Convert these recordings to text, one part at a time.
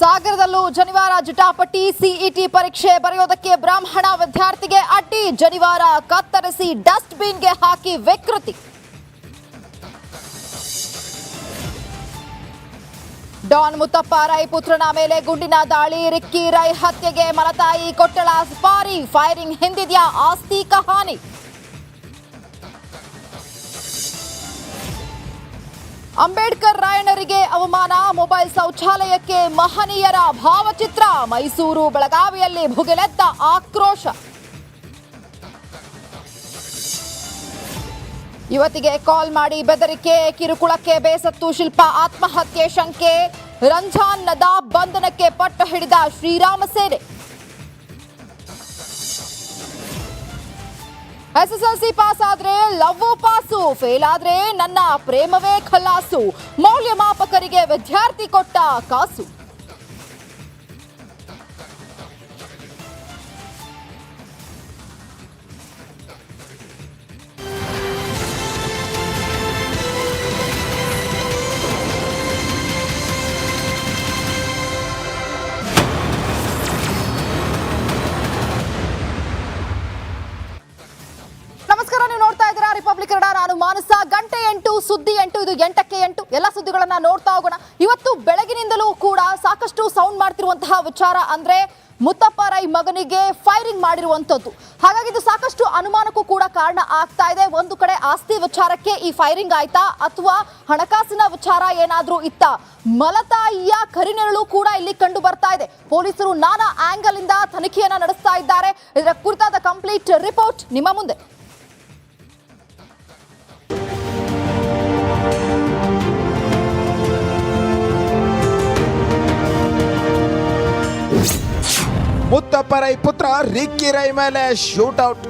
ಸಾಗರದಲ್ಲೂ ಜನಿವಾರ ಜಟಾಪಟಿ ಸಿಇಟಿ ಪರೀಕ್ಷೆ ಬರೆಯೋದಕ್ಕೆ ಬ್ರಾಹ್ಮಣ ವಿದ್ಯಾರ್ಥಿಗೆ ಅಡ್ಡಿ, ಜನಿವಾರ ಕತ್ತರಿಸಿ ಡಸ್ಟ್ ಬಿನ್ಗೆ ಹಾಕಿ ವಿಕೃತಿ. ಡಾನ್ ಮುತ್ತಪ್ಪ ರೈ ಪುತ್ರನ ಮೇಲೆ ಗುಂಡಿನ ದಾಳಿ, ರಿಕ್ಕಿ ರೈ ಹತ್ಯೆಗೆ ಮಲತಾಯಿ ಕೊಟ್ಟಳ ಸ್ಪಾರಿ ಫೈರಿಂಗ್, ಹಿಂದಿದ್ಯಾ ಆಸ್ತಿ ಕಹಾನಿ. ಅಂಬೇಡ್ಕರ್ ರಾಯಣರಿಗೆ ಅವಮಾನ, ಮೊಬೈಲ್ ಶೌಚಾಲಯಕ್ಕೆ ಮಹನೀಯರ ಭಾವಚಿತ್ರ, ಮೈಸೂರು ಬೆಳಗಾವಿಯಲ್ಲಿ ಭುಗಿಲೆದ್ದ ಆಕ್ರೋಶ. ಯುವತಿಗೆ ಕಾಲ್ ಮಾಡಿ ಬೆದರಿಕೆ, ಕಿರುಕುಳಕ್ಕೆ ಬೇಸತ್ತು ಶಿಲ್ಪ, ಆತ್ಮಹತ್ಯೆ ಶಂಕೆ, ರಂಜಾನ್ ನದಾಬ್ ಬಂಧನಕ್ಕೆ ಪಟ್ಟು ಹಿಡಿದ ಶ್ರೀರಾಮ ಸೇನೆ. ಎಸ್ಎಸ್ಎಲ್ಸಿ ಪಾಸ್ ಆದ್ರೆ ಲವ್ ಪಾಸು ಫೇಲ್ ಆದ್ರೆ ನನ್ನ ಪ್ರೇಮವೇ ಖಲಾಸು. ಮೌಲ್ಯಮಾಪಕರಿಗೆ ವಿದ್ಯಾರ್ಥಿ ಕೊಟ್ಟ ಕಾಸು. ಇದು ಎಂಟಕ್ಕೆ ಎಂಟು. ಎಲ್ಲ ಸುದ್ದಿಗಳನ್ನ ನೋಡ್ತಾ ಹೋಗೋಣ. ಇವತ್ತು ಬೆಳಗಿನಿಂದಲೂ ಕೂಡ ಸಾಕಷ್ಟು ಸೌಂಡ್ ಮಾಡ್ತಿರುವಂತಹ ವಿಚಾರ ಅಂದ್ರೆ ಮುತ್ತಪ್ಪ ರೈ ಮಗನಿಗೆ ಫೈರಿಂಗ್ ಮಾಡಿರುವಂತದ್ದು ಹಾಗಾಗಿ ಇದು ಸಾಕಷ್ಟು ಅನುಮಾನಕ್ಕೂ ಕೂಡ ಕಾರಣ ಆಗ್ತಾ ಇದೆ. ಒಂದು ಕಡೆ ಆಸ್ತಿ ವಿಚಾರಕ್ಕೆ ಈ ಫೈರಿಂಗ್ ಆಯ್ತಾ? ಅಥವಾ ಹಣಕಾಸಿನ ವಿಚಾರ ಏನಾದ್ರೂ ಇತ್ತ? ಮಲತಾಯಿಯ ಕರಿನೆರಳು ಕೂಡ ಇಲ್ಲಿ ಕಂಡು ಬರ್ತಾ ಇದೆ. ಪೊಲೀಸರು ನಾನಾ ಆಂಗಲ್ ಇಂದ ತನಿಖೆಯನ್ನ ನಡೆಸ್ತಾ ಇದ್ದಾರೆ. ಇದರ ಕುರಿತಾದ ಕಂಪ್ಲೀಟ್ ರಿಪೋರ್ಟ್ ನಿಮ್ಮ ಮುಂದೆ. ಮುತ್ತಪ್ಪ ರೈ ಪುತ್ರ ರಿಕ್ಕಿ ರೈ ಮೇಲೆ ಶೂಟೌಟ್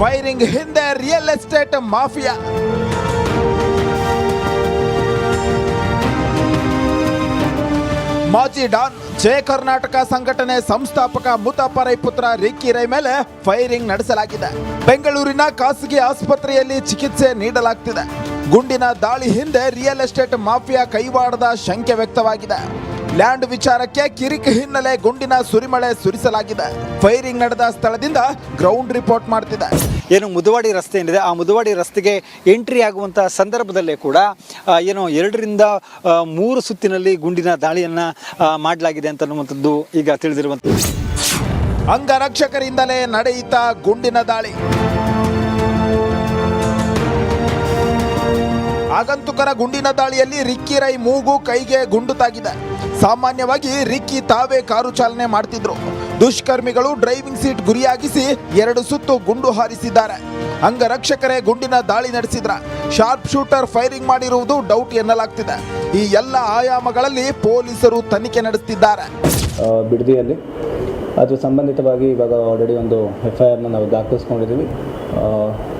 ಫೈರಿಂಗ್ ಹಿಂದೆ ರಿಯಲ್ ಎಸ್ಟೇಟ್ ಮಾಫಿಯಾ ಮಾಜಿ ಡಾನ್ ಜಯ ಕರ್ನಾಟಕ ಸಂಘಟನೆ ಸಂಸ್ಥಾಪಕ ಮುತ್ತಪ್ಪ ರೈ ಪುತ್ರ ರಿಕ್ಕಿ ರೈ ಮೇಲೆ ಫೈರಿಂಗ್ ನಡೆಸಲಾಗಿದೆ. ಬೆಂಗಳೂರಿನ ಖಾಸಗಿ ಆಸ್ಪತ್ರೆಯಲ್ಲಿ ಚಿಕಿತ್ಸೆ ನೀಡಲಾಗ್ತಿದೆ. ಗುಂಡಿನ ದಾಳಿ ಹಿಂದೆ ರಿಯಲ್ ಎಸ್ಟೇಟ್ ಮಾಫಿಯಾ ಕೈವಾಡದ ಶಂಕೆ ವ್ಯಕ್ತವಾಗಿದೆ. ಲ್ಯಾಂಡ್ ವಿಚಾರಕ್ಕೆ ಕಿರಿಕ್ ಹಿನ್ನೆಲೆ ಗುಂಡಿನ ಸುರಿಮಳೆ ಸುರಿಸಲಾಗಿದೆ. ಫೈರಿಂಗ್ ನಡೆದ ಸ್ಥಳದಿಂದ ಗ್ರೌಂಡ್ ರಿಪೋರ್ಟ್ ಮಾಡ್ತಿದೆ. ಏನು ಮುದುವಾಡಿ ರಸ್ತೆ ಏನಿದೆ? ಆ ಮುದುವಾಡಿ ರಸ್ತೆಗೆ ಎಂಟ್ರಿ ಆಗುವಂಥ ಸಂದರ್ಭದಲ್ಲೇ ಕೂಡ ಏನು ಎರಡರಿಂದ ಮೂರು ಸುತ್ತಿನಲ್ಲಿ ಗುಂಡಿನ ದಾಳಿಯನ್ನು ಮಾಡಲಾಗಿದೆ ಅಂತ ಅನ್ನುವಂಥದ್ದು ಈಗ ತಿಳಿದಿರುವಂಥದ್ದು. ಅಂಗರಕ್ಷಕರಿಂದಲೇ ನಡೆಯಿತ ಗುಂಡಿನ ದಾಳಿ. ಆಗಂತುಕರ ಗುಂಡಿನ ದಾಳಿಯಲ್ಲಿ ರಿಕ್ಕಿ ರೈ ಮೂಗು ಕೈಗೆ ಗುಂಡು ತಾಗಿದೆ. ಸಾಮಾನ್ಯವಾಗಿ ರಿಕ್ಕಿ ತಾವೇ ಕಾರು ಚಾಲನೆ ಮಾಡ್ತಿದ್ರು. ದುಷ್ಕರ್ಮಿಗಳು ಡ್ರೈವಿಂಗ್ ಸೀಟ್ ಗುರಿಯಾಗಿಸಿ ಎರಡು ಸುತ್ತು ಗುಂಡು ಹಾರಿಸಿದ್ದಾರೆ. ಅಂಗರಕ್ಷಕರೇ ಗುಂಡಿನ ದಾಳಿ ನಡೆಸಿದ್ರ. ಶಾರ್ಪ್ ಶೂಟರ್ ಫೈರಿಂಗ್ ಮಾಡಿರುವುದು ಡೌಟ್ ಎನ್ನಲಾಗ್ತಿದೆ. ಈ ಎಲ್ಲ ಆಯಾಮಗಳಲ್ಲಿ ಪೊಲೀಸರು ತನಿಖೆ ನಡೆಸುತ್ತಿದ್ದಾರೆ ಬಿಡದಿಯಲ್ಲಿ. ಅದು ಸಂಬಂಧಿತವಾಗಿ ಇವಾಗ ಆಲ್ರೆಡಿ ಒಂದು ಎಫ್ ಐ ಆರ್ನ ನಾವು ದಾಖಲಿಸ್ಕೊಂಡಿದ್ದೀವಿ.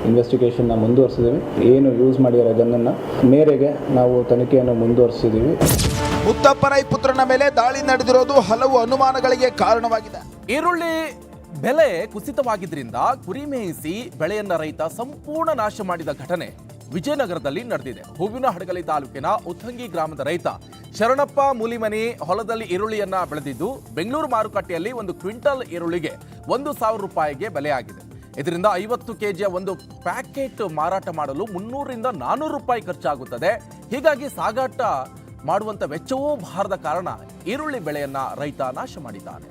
ಇನ್ವೆಸ್ಟಿಗೇಷನ್ನ ಮುಂದುವರಿಸಿದ್ದೀವಿ ಏನು ಯೂಸ್ ಮಾಡಿರೋ ಗನ್ನನ್ನು ಮೇರೆಗೆ ನಾವು ತನಿಖೆಯನ್ನು ಮುಂದುವರಿಸಿದ್ದೀವಿ ಮುತ್ತಪ್ಪರೈ ಪುತ್ರನ ಮೇಲೆ ದಾಳಿ ನಡೆದಿರೋದು ಹಲವು ಅನುಮಾನಗಳಿಗೆ ಕಾರಣವಾಗಿದೆ. ಈರುಳ್ಳಿ ಬೆಲೆ ಕುಸಿತವಾಗಿದ್ದರಿಂದ ಕುರಿ ಮೇಯಿಸಿ ಬೆಳೆಯನ್ನ ರೈತ ಸಂಪೂರ್ಣ ನಾಶ ಮಾಡಿದ ಘಟನೆ ವಿಜಯನಗರದಲ್ಲಿ ನಡೆದಿದೆ. ಹೂವಿನ ಹಡಗಲಿ ತಾಲೂಕಿನ ಉತ್ತಂಗಿ ಗ್ರಾಮದ ರೈತ ಶರಣಪ್ಪ ಮೂಲಿಮನಿ ಹೊಲದಲ್ಲಿ ಈರುಳ್ಳಿಯನ್ನ ಬೆಳೆದಿದ್ದು ಬೆಂಗಳೂರು ಮಾರುಕಟ್ಟೆಯಲ್ಲಿ ಒಂದು ಕ್ವಿಂಟಲ್ ಈರುಳ್ಳಿಗೆ ಒಂದು ಸಾವಿರ ರೂಪಾಯಿಗೆ ಬೆಲೆಯಾಗಿದೆ. ಇದರಿಂದ ಐವತ್ತು ಕೆಜಿಯ ಒಂದು ಪ್ಯಾಕೆಟ್ ಮಾರಾಟ ಮಾಡಲು ಮುನ್ನೂರರಿಂದ ನಾನೂರು ರೂಪಾಯಿ ಖರ್ಚಾಗುತ್ತದೆ. ಹೀಗಾಗಿ ಸಾಗಾಟ ಮಾಡುವಂತ ವೆಚ್ಚವೂ ಬಾರದ ಕಾರಣ ಈರುಳ್ಳಿ ಬೆಳೆಯನ್ನ ರೈತ ನಾಶ ಮಾಡಿದ್ದಾನೆ.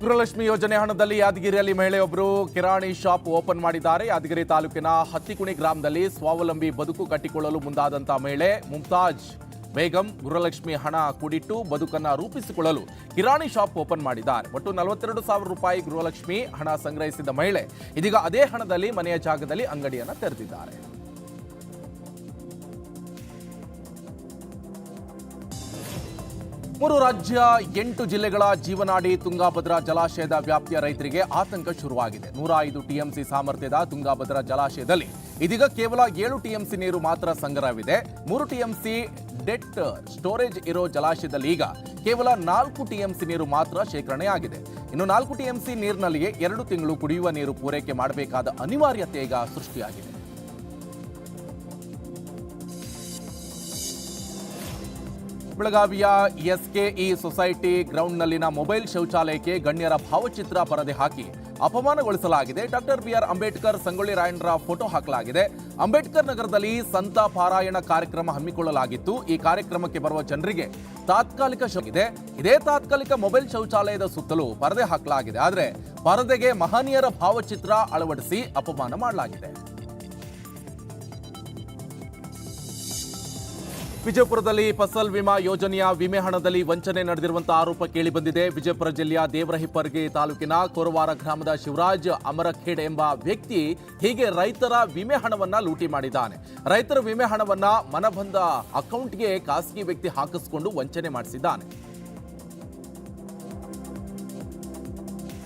ಗೃಹಲಕ್ಷ್ಮಿ ಯೋಜನೆ ಹಣದಲ್ಲಿ ಯಾದಗಿರಿಯಲ್ಲಿ ಮಹಿಳೆಯೊಬ್ಬರು ಕಿರಾಣಿ ಶಾಪ್ ಓಪನ್ ಮಾಡಿದ್ದಾರೆ. ಯಾದಗಿರಿ ತಾಲೂಕಿನ ಹತ್ತಿಕುಣಿ ಗ್ರಾಮದಲ್ಲಿ ಸ್ವಾವಲಂಬಿ ಬದುಕು ಕಟ್ಟಿಕೊಳ್ಳಲು ಮುಂದಾದಂತಹ ಮಹಿಳೆ ಮುಮ್ತಾಜ್. ಬೇಗಂ ಗೃಹಲಕ್ಷ್ಮಿ ಹಣ ಕೂಡಿಟ್ಟು ಬದುಕನ್ನ ರೂಪಿಸಿಕೊಳ್ಳಲು ಕಿರಾಣಿ ಶಾಪ್ ಓಪನ್ ಮಾಡಿದ್ದಾರೆ. ಒಟ್ಟು ನಲವತ್ತೆರಡು ಸಾವಿರ ರೂಪಾಯಿ ಗೃಹಲಕ್ಷ್ಮಿ ಹಣ ಸಂಗ್ರಹಿಸಿದ ಮಹಿಳೆ ಇದೀಗ ಅದೇ ಹಣದಲ್ಲಿ ಮನೆಯ ಜಾಗದಲ್ಲಿ ಅಂಗಡಿಯನ್ನು ತೆರೆದಿದ್ದಾರೆ. ಮೂರು ರಾಜ್ಯ, ಎಂಟು ಜಿಲ್ಲೆಗಳ ಜೀವನಾಡಿ ತುಂಗಾಭದ್ರಾ ಜಲಾಶಯದ ವ್ಯಾಪ್ತಿಯ ರೈತರಿಗೆ ಆತಂಕ ಶುರುವಾಗಿದೆ. ನೂರ ಐದು ಟಿಎಂಸಿ ಸಾಮರ್ಥ್ಯದ ತುಂಗಾಭದ್ರಾ ಜಲಾಶಯದಲ್ಲಿ ಇದೀಗ ಕೇವಲ ಏಳು ಟಿಎಂಸಿ ನೀರು ಮಾತ್ರ ಸಂಗ್ರಹವಿದೆ. ಮೂರು ಟಿಎಂಸಿ ಡೆಟ್ ಸ್ಟೋರೇಜ್ ಇರೋ ಜಲಾಶಯದಲ್ಲಿ ಈಗ ಕೇವಲ ನಾಲ್ಕು ಟಿಎಂಸಿ ನೀರು ಮಾತ್ರ ಶೇಖರಣೆಯಾಗಿದೆ. ಇನ್ನು ನಾಲ್ಕು ಟಿಎಂಸಿ ನೀರಿನಲ್ಲಿಯೇ ಎರಡು ತಿಂಗಳು ಕುಡಿಯುವ ನೀರು ಪೂರೈಕೆ ಮಾಡಬೇಕಾದ ಅನಿವಾರ್ಯತೆ ಈಗ ಸೃಷ್ಟಿಯಾಗಿದೆ. ಬೆಳಗಾವಿಯ ಎಸ್ಕೆಇ ಸೊಸೈಟಿ ಗ್ರೌಂಡ್ನಲ್ಲಿನ ಮೊಬೈಲ್ ಶೌಚಾಲಯಕ್ಕೆ ಗಣ್ಯರ ಭಾವಚಿತ್ರ ಪರದೆ ಹಾಕಿ ಅಪಮಾನಗೊಳಿಸಲಾಗಿದೆ. Doctor B R Ambedkar Sangolli ರಾಯಣ್ಣರ photo ಹಾಕಲಾಗಿದೆ. ಅಂಬೇಡ್ಕರ್ ನಗರದಲ್ಲಿ ಸಂತ ಪಾರಾಯಣ ಕಾರ್ಯಕ್ರಮ ಹಮ್ಮಿಕೊಳ್ಳಲಾಗಿತ್ತು. ಈ ಕಾರ್ಯಕ್ರಮಕ್ಕೆ ಬರುವ ಜನರಿಗೆ ತಾತ್ಕಾಲಿಕ ಶೋಕಿದೆ ಇದೇ ತಾತ್ಕಾಲಿಕ ಮೊಬೈಲ್ ಶೌಚಾಲಯದ ಸುತ್ತಲೂ ಪರದೆ ಹಾಕಲಾಗಿದೆ. ಆದರೆ ಪರದೆಗೆ ಮಹನೀಯರ ಭಾವಚಿತ್ರ ಅಳವಡಿಸಿ ಅಪಮಾನ ಮಾಡಲಾಗಿದೆ. ವಿಜಯಪುರದಲ್ಲಿ ಫಸಲ್ ವಿಮಾ ಯೋಜನೆಯ ವಿಮೆ ಹಣದಲ್ಲಿ ವಂಚನೆ ನಡೆದಿರುವಂತಹ ಆರೋಪ ಕೇಳಿಬಂದಿದೆ ವಿಜಯಪುರ ಜಿಲ್ಲೆಯ ದೇವರಹಿಪ್ಪರ್ಗಿ ತಾಲೂಕಿನ ಕೋರವಾರ ಗ್ರಾಮದ ಶಿವರಾಜ್ ಅಮರಖೇಡ್ ಎಂಬ ವ್ಯಕ್ತಿ ಹೀಗೆ ರೈತರ ವಿಮೆ ಹಣವನ್ನ ಲೂಟಿ ಮಾಡಿದ್ದಾನೆ. ರೈತರ ವಿಮೆ ಹಣವನ್ನ ಮನಬಂದ ಅಕೌಂಟ್ಗೆ ಖಾಸಗಿ ವ್ಯಕ್ತಿ ಹಾಕಿಸಿಕೊಂಡು ವಂಚನೆ ಮಾಡಿಸಿದ್ದಾನೆ.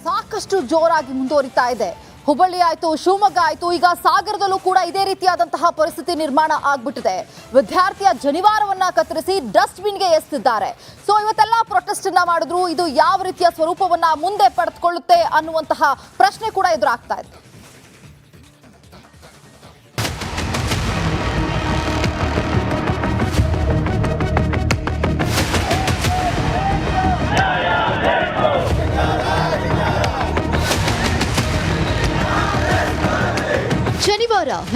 ಸಾಕಷ್ಟು ಜೋರಾಗಿ ಮುಂದುವರಿತಾ ಇದೆ. ಹುಬ್ಬಳ್ಳಿ ಆಯ್ತು, ಶಿವಮೊಗ್ಗ ಆಯ್ತು, ಈಗ ಸಾಗರದಲ್ಲೂ ಕೂಡ ಇದೇ ರೀತಿಯಾದಂತಹ ಪರಿಸ್ಥಿತಿ ನಿರ್ಮಾಣ ಆಗ್ಬಿಟ್ಟಿದೆ. ವಿದ್ಯಾರ್ಥಿಯ ಜನಿವಾರವನ್ನ ಕತ್ತರಿಸಿ ಡಸ್ಟ್ಬಿನ್ಗೆ ಎಸ್ತಿದ್ದಾರೆ. ಸೊ ಇವತ್ತೆಲ್ಲ ಪ್ರೊಟೆಸ್ಟ್ ಅನ್ನ ಮಾಡಿದ್ರು, ಇದು ಯಾವ ರೀತಿಯ ಸ್ವರೂಪವನ್ನ ಮುಂದೆ ಪಡೆದುಕೊಳ್ಳುತ್ತೆ ಅನ್ನುವಂತಹ ಪ್ರಶ್ನೆ ಕೂಡ ಎದುರಾಗ್ತಾ ಇದೆ.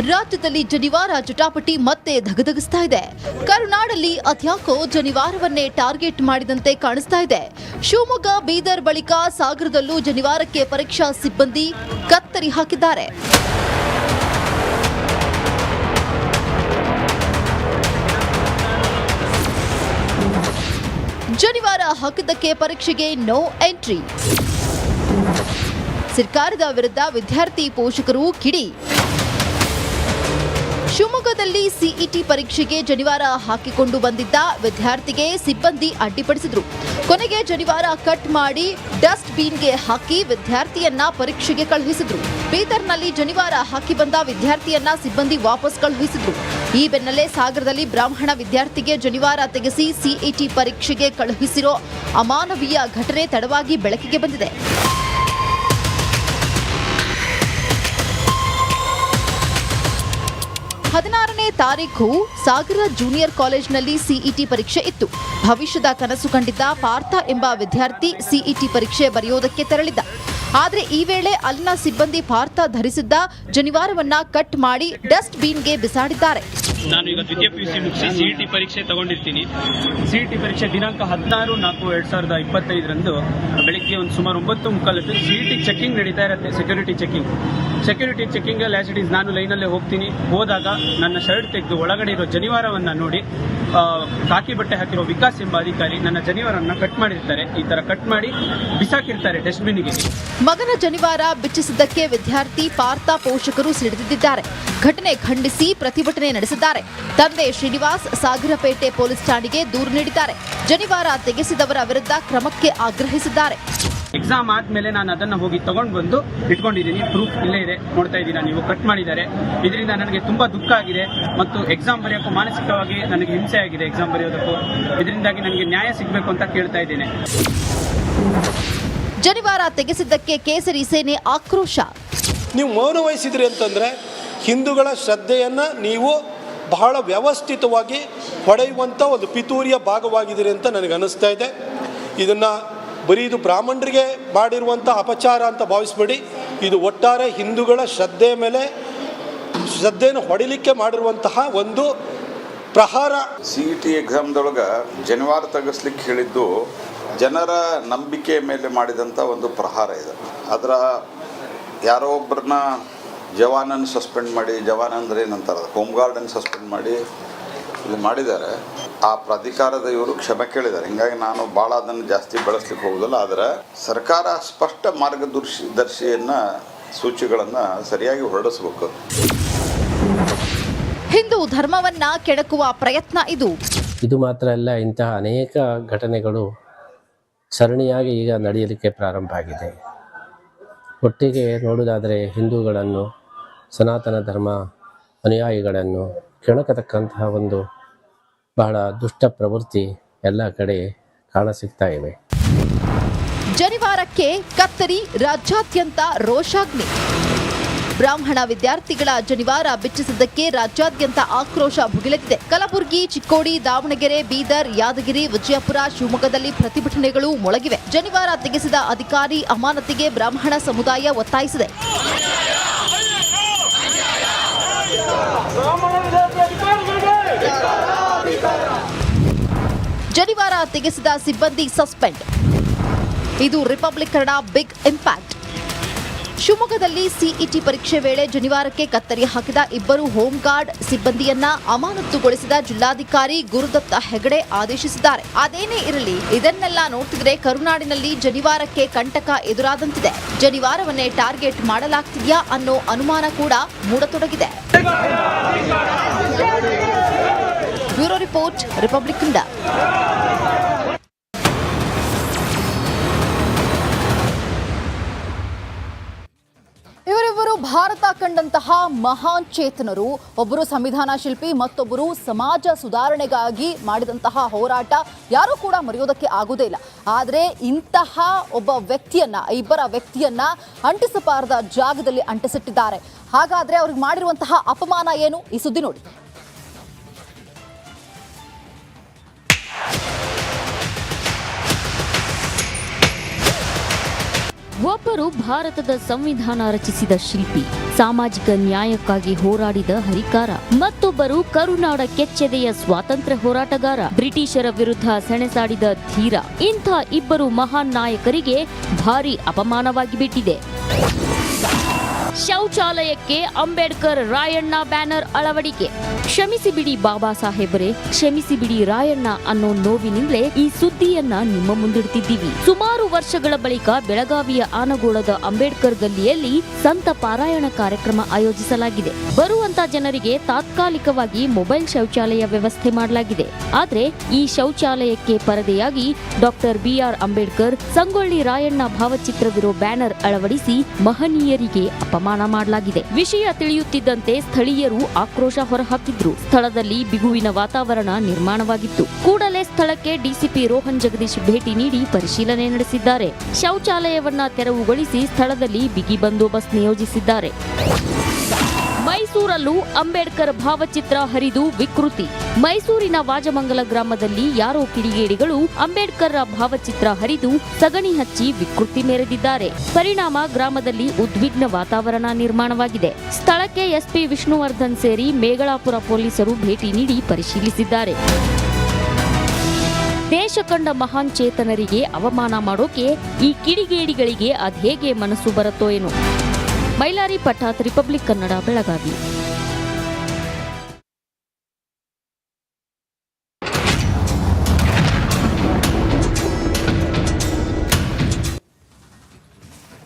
ರಾಜ್ಯದಲ್ಲಿ ಜನಿವಾರ ಜಟಾಪಟಿ ಮತ್ತೆ ಧಗಧಗಿಸ್ತಾ ಇದೆ. ಕರುನಾಡಲ್ಲಿ ಅದ್ಯಾಕೋ ಜನಿವಾರವನ್ನೇ ಟಾರ್ಗೆಟ್ ಮಾಡಿದಂತೆ ಕಾಣಿಸ್ತಾ ಇದೆ. ಶಿವಮೊಗ್ಗ, ಬೀದರ್ ಬಳಿಕ ಸಾಗರದಲ್ಲೂ ಜನಿವಾರಕ್ಕೆ ಪರೀಕ್ಷಾ ಸಿಬ್ಬಂದಿ ಕತ್ತರಿ ಹಾಕಿದ್ದಾರೆ. ಜನಿವಾರ ಹಾಕಿದ್ದಕ್ಕೆ ಪರೀಕ್ಷೆಗೆ ನೋ ಎಂಟ್ರಿ. ಸರ್ಕಾರದ ವಿರುದ್ಧ ವಿದ್ಯಾರ್ಥಿ ಪೋಷಕರು ಕಿಡಿ. ಶಿವಮೊಗ್ಗದಲ್ಲಿ ಸಿಇಟಿ ಪರೀಕ್ಷೆಗೆ ಜನಿವಾರ ಹಾಕಿಕೊಂಡು ಬಂದಿದ್ದ ವಿದ್ಯಾರ್ಥಿಗೆ ಸಿಬ್ಬಂದಿ ಅಡ್ಡಿಪಡಿಸಿದ್ರು. ಕೊನೆಗೆ ಜನಿವಾರ ಕಟ್ ಮಾಡಿ ಡಸ್ಟ್ ಬೀನ್ಗೆ ಹಾಕಿ ವಿದ್ಯಾರ್ಥಿಯನ್ನ ಪರೀಕ್ಷೆಗೆ ಕಳುಹಿಸಿದ್ರು. ಬೀದರ್ನಲ್ಲಿ ಜನಿವಾರ ಹಾಕಿ ಬಂದ ವಿದ್ಯಾರ್ಥಿಯನ್ನ ಸಿಬ್ಬಂದಿ ವಾಪಸ್ ಕಳುಹಿಸಿದ್ರು. ಈ ಬೆನ್ನಲ್ಲೇ ಸಾಗರದಲ್ಲಿ ಬ್ರಾಹ್ಮಣ ವಿದ್ಯಾರ್ಥಿಗೆ ಜನಿವಾರ ತೆಗೆಸಿ ಸಿಇಟಿ ಪರೀಕ್ಷೆಗೆ ಕಳುಹಿಸಿರೋ ಅಮಾನವೀಯ ಘಟನೆ ತಡವಾಗಿ ಬೆಳಕಿಗೆ ಬಂದಿದೆ. ಹದಿನಾರನೇ ತಾರೀಕು ಸಾಗರ ಜೂನಿಯರ್ ಕಾಲೇಜ್ನಲ್ಲಿ ಸಿಇಟಿ ಪರೀಕ್ಷೆ ಇತ್ತು. ಭವಿಷ್ಯದ ಕನಸು ಕಂಡಿದ್ದ ಪಾರ್ಥ ಎಂಬ ವಿದ್ಯಾರ್ಥಿ ಸಿಇಟಿ ಪರೀಕ್ಷೆ ಬರೆಯೋದಕ್ಕೆ ತೆರಳಿದ್ದ. ಆದರೆ ಈ ವೇಳೆ ಅಲ್ಲಿನ ಸಿಬ್ಬಂದಿ ಪಾರ್ಥ ಧರಿಸಿದ್ದ ಜನಿವಾರವನ್ನ ಕಟ್ ಮಾಡಿ ಡಸ್ಟ್ ಬೀನ್ಗೆ ಬಿಸಾಡಿದ್ದಾರೆ. ನಾನು ಈಗ ದ್ವಿತೀಯ ಪಿ ಯು ಸಿ ಮುಗಿಸಿ ಟಿ ಪರೀಕ್ಷೆ ತಗೊಂಡಿರ್ತೀನಿ. ಸಿಇಟಿ ಪರೀಕ್ಷೆ ದಿನಾಂಕ ಹದಿನಾರು ನಾಲ್ಕು ಎರಡು ಸಾವಿರದ ಇಪ್ಪತ್ತೈದರಂದು, ಬೆಳಿಗ್ಗೆ ಒಂದು ಸುಮಾರು ಒಂಬತ್ತು ಮುಕ್ಕಾಲತ್ತು ಸಿಇಟಿ ಚೆಕಿಂಗ್ ನಡೀತಾ ಇರುತ್ತೆ security checking security checking as it is ನಾನು ಲೈನಲ್ಲೇ ಹೋಗ್ತೀನಿ. ಹೋದಾಗ ನನ್ನ ಶರ್ಟ್ ತೆಗೆದು ಒಳಗಡೆ ಇರೋ ಜನಿವಾರವನ್ನ ನೋಡಿ ಕಾಕಿ ಬಟ್ಟೆ ಹಾಕಿರೋ ವಿಕಾಸ್ ಎಂಬ ಅಧಿಕಾರಿ ನನ್ನ ಜನಿವಾರನ್ನ ಕಟ್ ಮಾಡಿರ್ತಾರೆ. ಈ ತರ ಕಟ್ ಮಾಡಿ ಬಿಸಾಕಿರ್ತಾರೆ ಡಸ್ಟ್ಬಿನ್ಗೆ ಮಗನ ಜನಿವಾರ ಬಿಚ್ಚಿಸಿದ್ದಕ್ಕೆ ವಿದ್ಯಾರ್ಥಿ, ಪಾರ್ಥ ಪೋಷಕರು ಸಿಡಿದಿದ್ದಾರೆ ಘಟನೆ ಖಂಡಿಸಿ ಪ್ರತಿಭಟನೆ ನಡೆಸಿದ್ದಾರೆ. ತಂದೆ ಶ್ರೀನಿವಾಸ್ ಸಾಗರಪೇಟೆ ಪೊಲೀಸ್ ಠಾಣೆಗೆ ದೂರು ನೀಡಿದ್ದಾರೆ. ಜನಿವಾರ ತೆಗೆಸಿದವರ ವಿರುದ್ಧ ಕ್ರಮಕ್ಕೆ ಆಗ್ರಹಿಸಿದ್ದಾರೆ. ಎಕ್ಸಾಮ್ ಆದ್ಮೇಲೆ ನಾನು ಅದನ್ನ ಹೋಗಿ ತಗೊಂಡು ಬಂದು ಇಟ್ಕೊಂಡಿದ್ದೀನಿ. ಪ್ರೂಫ್ ಇಲ್ಲೇ ಇದೆ. ನೋಡ್ತಾ ಇದ್ದೀರಾ ನೀವು? ಕಟ್ ಮಾಡಿದ್ದಾರೆ. ಇದರಿಂದ ನನಗೆ ತುಂಬಾ ದುಃಖ ಆಗಿದೆ. ಮತ್ತು ಎಕ್ಸಾಮ್ ಬರೆಯೋಕ್ಕೂ ಮಾನಸಿಕವಾಗಿ ನನಗೆ ಹಿಂಸೆ ಆಗಿದೆ ಎಕ್ಸಾಮ್ ಬರೆಯೋದಕ್ಕೂ. ಇದರಿಂದಾಗಿ ನನಗೆ ನ್ಯಾಯ ಸಿಗಬೇಕು ಅಂತ ಕೇಳ್ತಾ ಇದ್ದೇನೆ. ಜನಿವಾರ ತೆಗೆಸಿದ್ದಕ್ಕೆ ಕೇಸರಿ ಸೇನೆ ಆಕ್ರೋಶ. ನೀವು ಮೌನ ವಹಿಸಿದ್ರಿ ಅಂತಂದರೆ ಹಿಂದೂಗಳ ಶ್ರದ್ಧೆಯನ್ನು ನೀವು ಬಹಳ ವ್ಯವಸ್ಥಿತವಾಗಿ ಹೊಡೆಯುವಂತ ಒಂದು ಪಿತೂರಿಯ ಭಾಗವಾಗಿದ್ದೀರಿ ಅಂತ ನನಗೆ ಅನ್ನಿಸ್ತಾ ಇದೆ. ಇದನ್ನು ಬರೀ ಇದು ಬ್ರಾಹ್ಮಣರಿಗೆ ಮಾಡಿರುವಂಥ ಅಪಚಾರ ಅಂತ ಭಾವಿಸ್ಬೇಡಿ. ಇದು ಒಟ್ಟಾರೆ ಹಿಂದೂಗಳ ಶ್ರದ್ಧೆ ಮೇಲೆ, ಶ್ರದ್ಧೆಯನ್ನು ಹೊಡಿಲಿಕ್ಕೆ ಮಾಡಿರುವಂತಹ ಒಂದು ಪ್ರಹಾರ. ಸಿ ಇ ಟಿ ಎಕ್ಸಾಮ್ದೊಳಗೆ ಜನಿವಾರ ತೆಗೆಸ್ಲಿಕ್ಕೆ ಹೇಳಿದ್ದು ಜನರ ನಂಬಿಕೆ ಮೇಲೆ ಮಾಡಿದಂಥ ಒಂದು ಪ್ರಹಾರ ಇದು. ಅದರ ಯಾರೋ ಒಬ್ಬರನ್ನ ಜವಾನನ್ನು ಸಸ್ಪೆಂಡ್ ಮಾಡಿ, ಜವಾನ್ ಅಂದ್ರೆ ಏನಂತಾರೆ ಹೋಮ್ ಗಾರ್ಡನ್ನು ಸಸ್ಪೆಂಡ್ ಮಾಡಿ, ಇದು ಮಾಡಿದ್ದಾರೆ. ಆ ಪ್ರಾಧಿಕಾರದ ಇವರು ಕ್ಷಮೆ ಕೇಳಿದ್ದಾರೆ. ಹಿಂಗಾಗಿ ನಾನು ಭಾಳ ಅದನ್ನು ಜಾಸ್ತಿ ಬೆಳೆಸ್ಲಿಕ್ಕೆ ಹೋಗೋದಿಲ್ಲ. ಆದರೆ ಸರ್ಕಾರ ಸ್ಪಷ್ಟ ಮಾರ್ಗದರ್ಶಿ ದರ್ಶಿಯನ್ನು ಸೂಚಿಗಳನ್ನು ಸರಿಯಾಗಿ ಹೊರಡಿಸಬೇಕು. ಹಿಂದೂ ಧರ್ಮವನ್ನ ಕೆಣಕುವ ಪ್ರಯತ್ನ ಇದು. ಇದು ಮಾತ್ರ ಅಲ್ಲ ಇಂತಹ ಅನೇಕ ಘಟನೆಗಳು ಸರಣಿಯಾಗಿ ಈಗ ನಡೆಯಲಿಕ್ಕೆ ಪ್ರಾರಂಭ ಆಗಿದೆ. ಒಟ್ಟಿಗೆ ನೋಡುವುದಾದರೆ ಹಿಂದೂಗಳನ್ನು ಸನಾತನ ಧರ್ಮ ಅನುಯಾಯಿಗಳನ್ನು ಕೆಣಕತಕ್ಕಂತಹ ಒಂದು ಬಹಳ ದುಷ್ಟ ಪ್ರವೃತ್ತಿ ಎಲ್ಲ ಕಡೆ ಕಾಣಸಿಗ್ತಾ ಇವೆ ಜನಿವಾರಕ್ಕೆ ಕತ್ತರಿ ರಾಜ್ಯಾದ್ಯಂತ ರೋಷಾಗ್ನಿ ಬ್ರಾಹ್ಮಣ ವಿದ್ಯಾರ್ಥಿಗಳ ಜನಿವಾರ ಬಿಚ್ಚಿಸಿದ್ದಕ್ಕೆ ರಾಜ್ಯಾದ್ಯಂತ ಆಕ್ರೋಶ ಭುಗಿಲೆದ್ದಿದೆ ಕಲಬುರಗಿ ಚಿಕ್ಕೋಡಿ ದಾವಣಗೆರೆ ಬೀದರ್ ಯಾದಗಿರಿ ವಿಜಯಪುರ ಶಿವಮೊಗ್ಗದಲ್ಲಿ ಪ್ರತಿಭಟನೆಗಳು ಮೊಳಗಿವೆ ಜನಿವಾರ ತೆಗೆಸಿದ ಅಧಿಕಾರಿ ಅಮಾನತಿಗೆ ಬ್ರಾಹ್ಮಣ ಸಮುದಾಯ ಒತ್ತಾಯಿಸಿದೆ ಜನಿವಾರ ತೆಗೆಸಿದ ಸಿಬ್ಬಂದಿ ಸಸ್ಪೆಂಡ್. ಇದು ರಿಪಬ್ಲಿಕ್ ಕನ್ನಡ ಬಿಗ್ ಇಂಪ್ಯಾಕ್ಟ್. ಶಿವಮೊಗ್ಗದಲ್ಲಿ ಸಿಇಟಿ ಪರೀಕ್ಷೆ ವೇಳೆ ಜನಿವಾರಕ್ಕೆ ಕತ್ತರಿ ಹಾಕಿದ ಇಬ್ಬರು ಹೋಂಗಾರ್ಡ್ ಸಿಬ್ಬಂದಿಯನ್ನ ಅಮಾನತುಗೊಳಿಸಿದ ಜಿಲ್ಲಾಧಿಕಾರಿ ಗುರುದತ್ತ ಹೆಗಡೆ ಆದೇಶಿಸಿದ್ದಾರೆ. ಅದೇನೇ ಇರಲಿ, ಇದನ್ನೆಲ್ಲ ನೋಡ್ತಿದ್ರೆ ಕರುನಾಡಿನಲ್ಲಿ ಜನಿವಾರಕ್ಕೆ ಕಂಟಕ ಎದುರಾದಂತಿದೆ. ಜನಿವಾರವನ್ನೇ ಟಾರ್ಗೆಟ್ ಮಾಡಲಾಗ್ತಿದೆಯಾ ಅನ್ನೋ ಅನುಮಾನ ಕೂಡ ಮೂಡತೊಡಗಿದೆ. ರಿಪೋರ್ಟ್ ರಿಪಬ್ಲಿಕ್ ಕನ್ನಡ ಇವರಿಬ್ಬರು ಭಾರತ ಕಂಡಂತಹ ಮಹಾನ್ ಚೇತನರು, ಒಬ್ಬರು ಸಂವಿಧಾನ ಶಿಲ್ಪಿ, ಮತ್ತೊಬ್ಬರು ಸಮಾಜ ಸುಧಾರಣೆಗಾಗಿ ಮಾಡಿದಂತಹ ಹೋರಾಟ ಯಾರೂ ಕೂಡ ಮರೆಯೋದಕ್ಕೆ ಆಗೋದೇ ಇಲ್ಲ. ಆದರೆ ಇಂತಹ ಒಬ್ಬ ವ್ಯಕ್ತಿಯನ್ನ, ಇಬ್ಬರ ವ್ಯಕ್ತಿಯನ್ನ ಅಂಟಿಸಬಾರದ ಜಾಗದಲ್ಲಿ ಅಂಟಿಸಿಟ್ಟಿದ್ದಾರೆ. ಹಾಗಾದ್ರೆ ಅವ್ರಿಗೆ ಮಾಡಿರುವಂತಹ ಅಪಮಾನ ಏನು? ಈ ಸುದ್ದಿ ನೋಡಿ. ಒಬ್ಬರು ಭಾರತದ ಸಂವಿಧಾನ ರಚಿಸಿದ ಶಿಲ್ಪಿ, ಸಾಮಾಜಿಕ ನ್ಯಾಯಕ್ಕಾಗಿ ಹೋರಾಡಿದ ಹರಿಕಾರ, ಮತ್ತೊಬ್ಬರು ಕರುನಾಡ ಕೆಚ್ಚೆದೆಯ ಸ್ವಾತಂತ್ರ್ಯ ಹೋರಾಟಗಾರ, ಬ್ರಿಟಿಷರ ವಿರುದ್ಧ ಸೆಣಸಾಡಿದ ಧೀರ. ಇಂಥ ಇಬ್ಬರು ಮಹಾನ್ ನಾಯಕರಿಗೆ ಭಾರಿ ಅಪಮಾನವಾಗಿ ಬಿಟ್ಟಿದೆ. ಶೌಚಾಲಯಕ್ಕೆ ಅಂಬೇಡ್ಕರ್ ರಾಯಣ್ಣ ಬ್ಯಾನರ್ ಅಳವಡಿಕೆ. ಕ್ಷಮಿಸಿ ಬಿಡಿ ಬಾಬಾ ಸಾಹೇಬರೇ, ಕ್ಷಮಿಸಿ ಬಿಡಿ ರಾಯಣ್ಣ ಅನ್ನೋ ನೋವಿನಿಂದಲೇ ಈ ಸುದ್ದಿಯನ್ನ ನಿಮ್ಮ ಮುಂದಿಡ್ತಿದ್ದೀವಿ. ಸುಮಾರು ವರ್ಷಗಳ ಬಳಿಕ ಬೆಳಗಾವಿಯ ಆನಗೋಳದ ಅಂಬೇಡ್ಕರ್ ಗಲ್ಲಿಯಲ್ಲಿ ಸಂತ ಪಾರಾಯಣ ಕಾರ್ಯಕ್ರಮ ಆಯೋಜಿಸಲಾಗಿದೆ. ಬರುವಂತ ಜನರಿಗೆ ತಾತ್ಕಾಲಿಕವಾಗಿ ಮೊಬೈಲ್ ಶೌಚಾಲಯ ವ್ಯವಸ್ಥೆ ಮಾಡಲಾಗಿದೆ. ಆದ್ರೆ ಈ ಶೌಚಾಲಯಕ್ಕೆ ಪರದೆಯಾಗಿ doctor B R Ambedkar, Sangolli Rayanna ಭಾವಚಿತ್ರವಿರೋ banner ಅಳವಡಿಸಿ ಮಹನೀಯರಿಗೆ ಅಪಮಾನ. ಮಾಡಲಾಗಿದೆ. ವಿಷಯ ತಿಳಿಯುತ್ತಿದ್ದಂತೆ ಸ್ಥಳೀಯರು ಆಕ್ರೋಶ ಹೊರಹಾಕಿದ್ರು. ಸ್ಥಳದಲ್ಲಿ ಬಿಗುವಿನ ವಾತಾವರಣ ನಿರ್ಮಾಣವಾಗಿತ್ತು. ಕೂಡಲೇ ಸ್ಥಳಕ್ಕೆ ಡಿಸಿಪಿ ರೋಹನ್ ಜಗದೀಶ್ ಭೇಟಿ ನೀಡಿ ಪರಿಶೀಲನೆ ನಡೆಸಿದ್ದಾರೆ. ಶೌಚಾಲಯವನ್ನ ತೆರವುಗೊಳಿಸಿ ಸ್ಥಳದಲ್ಲಿ ಬಿಗಿ ಬಂದೋಬಸ್ತ್ ನಿಯೋಜಿಸಿದ್ದಾರೆ. ಮೈಸೂರಲ್ಲೂ ಅಂಬೇಡ್ಕರ್ ಭಾವಚಿತ್ರ ಹರಿದು ವಿಕೃತಿ. ಮೈಸೂರಿನ ವಾಜಮಂಗಲ ಗ್ರಾಮದಲ್ಲಿ ಯಾರೋ ಕಿಡಿಗೇಡಿಗಳು ಅಂಬೇಡ್ಕರ್ ಭಾವಚಿತ್ರ ಹರಿದು ಸಗಣಿ ಹಚ್ಚಿ ವಿಕೃತಿ ಮೆರೆದಿದ್ದಾರೆ. ಪರಿಣಾಮ ಗ್ರಾಮದಲ್ಲಿ ಉದ್ವಿಗ್ನ ವಾತಾವರಣ ನಿರ್ಮಾಣವಾಗಿದೆ. ಸ್ಥಳಕ್ಕೆ ಎಸ್ಪಿ ವಿಷ್ಣುವರ್ಧನ್ ಸೇರಿ ಮೇಗಳಾಪುರ ಪೊಲೀಸರು ಭೇಟಿ ನೀಡಿ ಪರಿಶೀಲಿಸಿದ್ದಾರೆ. ದೇಶ ಕಂಡ ಮಹಾನ್ ಚೇತನರಿಗೆ ಅವಮಾನ ಮಾಡೋಕೆ ಈ ಕಿಡಿಗೇಡಿಗಳಿಗೆ ಅದ್ಹೇಗೆ ಮನಸ್ಸು ಬರುತ್ತೋ ಏನೋ. ಮೈಲಾರಿ ಪಠಾತ್, ರಿಪಬ್ಲಿಕ್ ಕನ್ನಡ, ಬೆಳಗಾವಿ.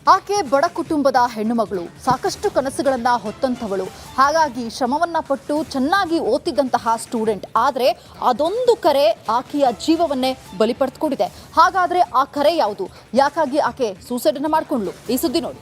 ಆಕೆ ಬಡ ಕುಟುಂಬದ ಹೆಣ್ಣುಮಗಳು. ಸಾಕಷ್ಟು ಕನಸುಗಳನ್ನ ಹೊತ್ತಂಥವಳು. ಹಾಗಾಗಿ ಶ್ರಮವನ್ನ ಪಟ್ಟು ಚೆನ್ನಾಗಿ ಓದ್ತಿದ್ದಂತಹ ಸ್ಟೂಡೆಂಟ್ ಆದರೆ ಅದೊಂದು ಕರೆ ಆಕೆಯ ಜೀವವನ್ನೇ ಬಲಿ ಪಡೆದುಕೊಂಡಿದೆ. ಹಾಗಾದ್ರೆ ಆ ಕರೆ ಯಾವುದು? ಯಾಕಾಗಿ ಆಕೆ ಸೂಸೈಡ್ ಅನ್ನ ಮಾಡ್ಕೊಂಡ್ಲು ಈ ಸುದ್ದಿ ನೋಡಿ.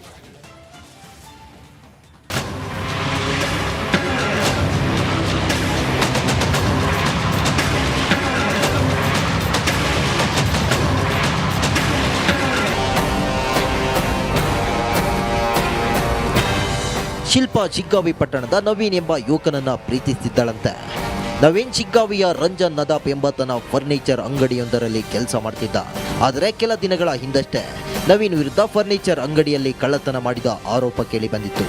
ಶಿಲ್ಪ ಚಿಗ್ಗಾವಿ ಪಟ್ಟಣದ ನವೀನ್ ಎಂಬ ಯುವಕನನ್ನ ಪ್ರೀತಿಸಿದ್ದಳಂತೆ. ನವೀನ್ ಚಿಗ್ಗಾವಿಯ ರಂಜನ್ ನದಾಪ್ ಎಂಬತನ ಫರ್ನಿಚರ್ ಅಂಗಡಿಯೊಂದರಲ್ಲಿ ಕೆಲಸ ಮಾಡ್ತಿದ್ದ. ಆದರೆ ಕೆಲ ದಿನಗಳ ಹಿಂದಷ್ಟೇ ನವೀನ್ ವಿರುದ್ಧ ಫರ್ನಿಚರ್ ಅಂಗಡಿಯಲ್ಲಿ ಕಳ್ಳತನ ಮಾಡಿದ ಆರೋಪ ಕೇಳಿ ಬಂದಿತ್ತು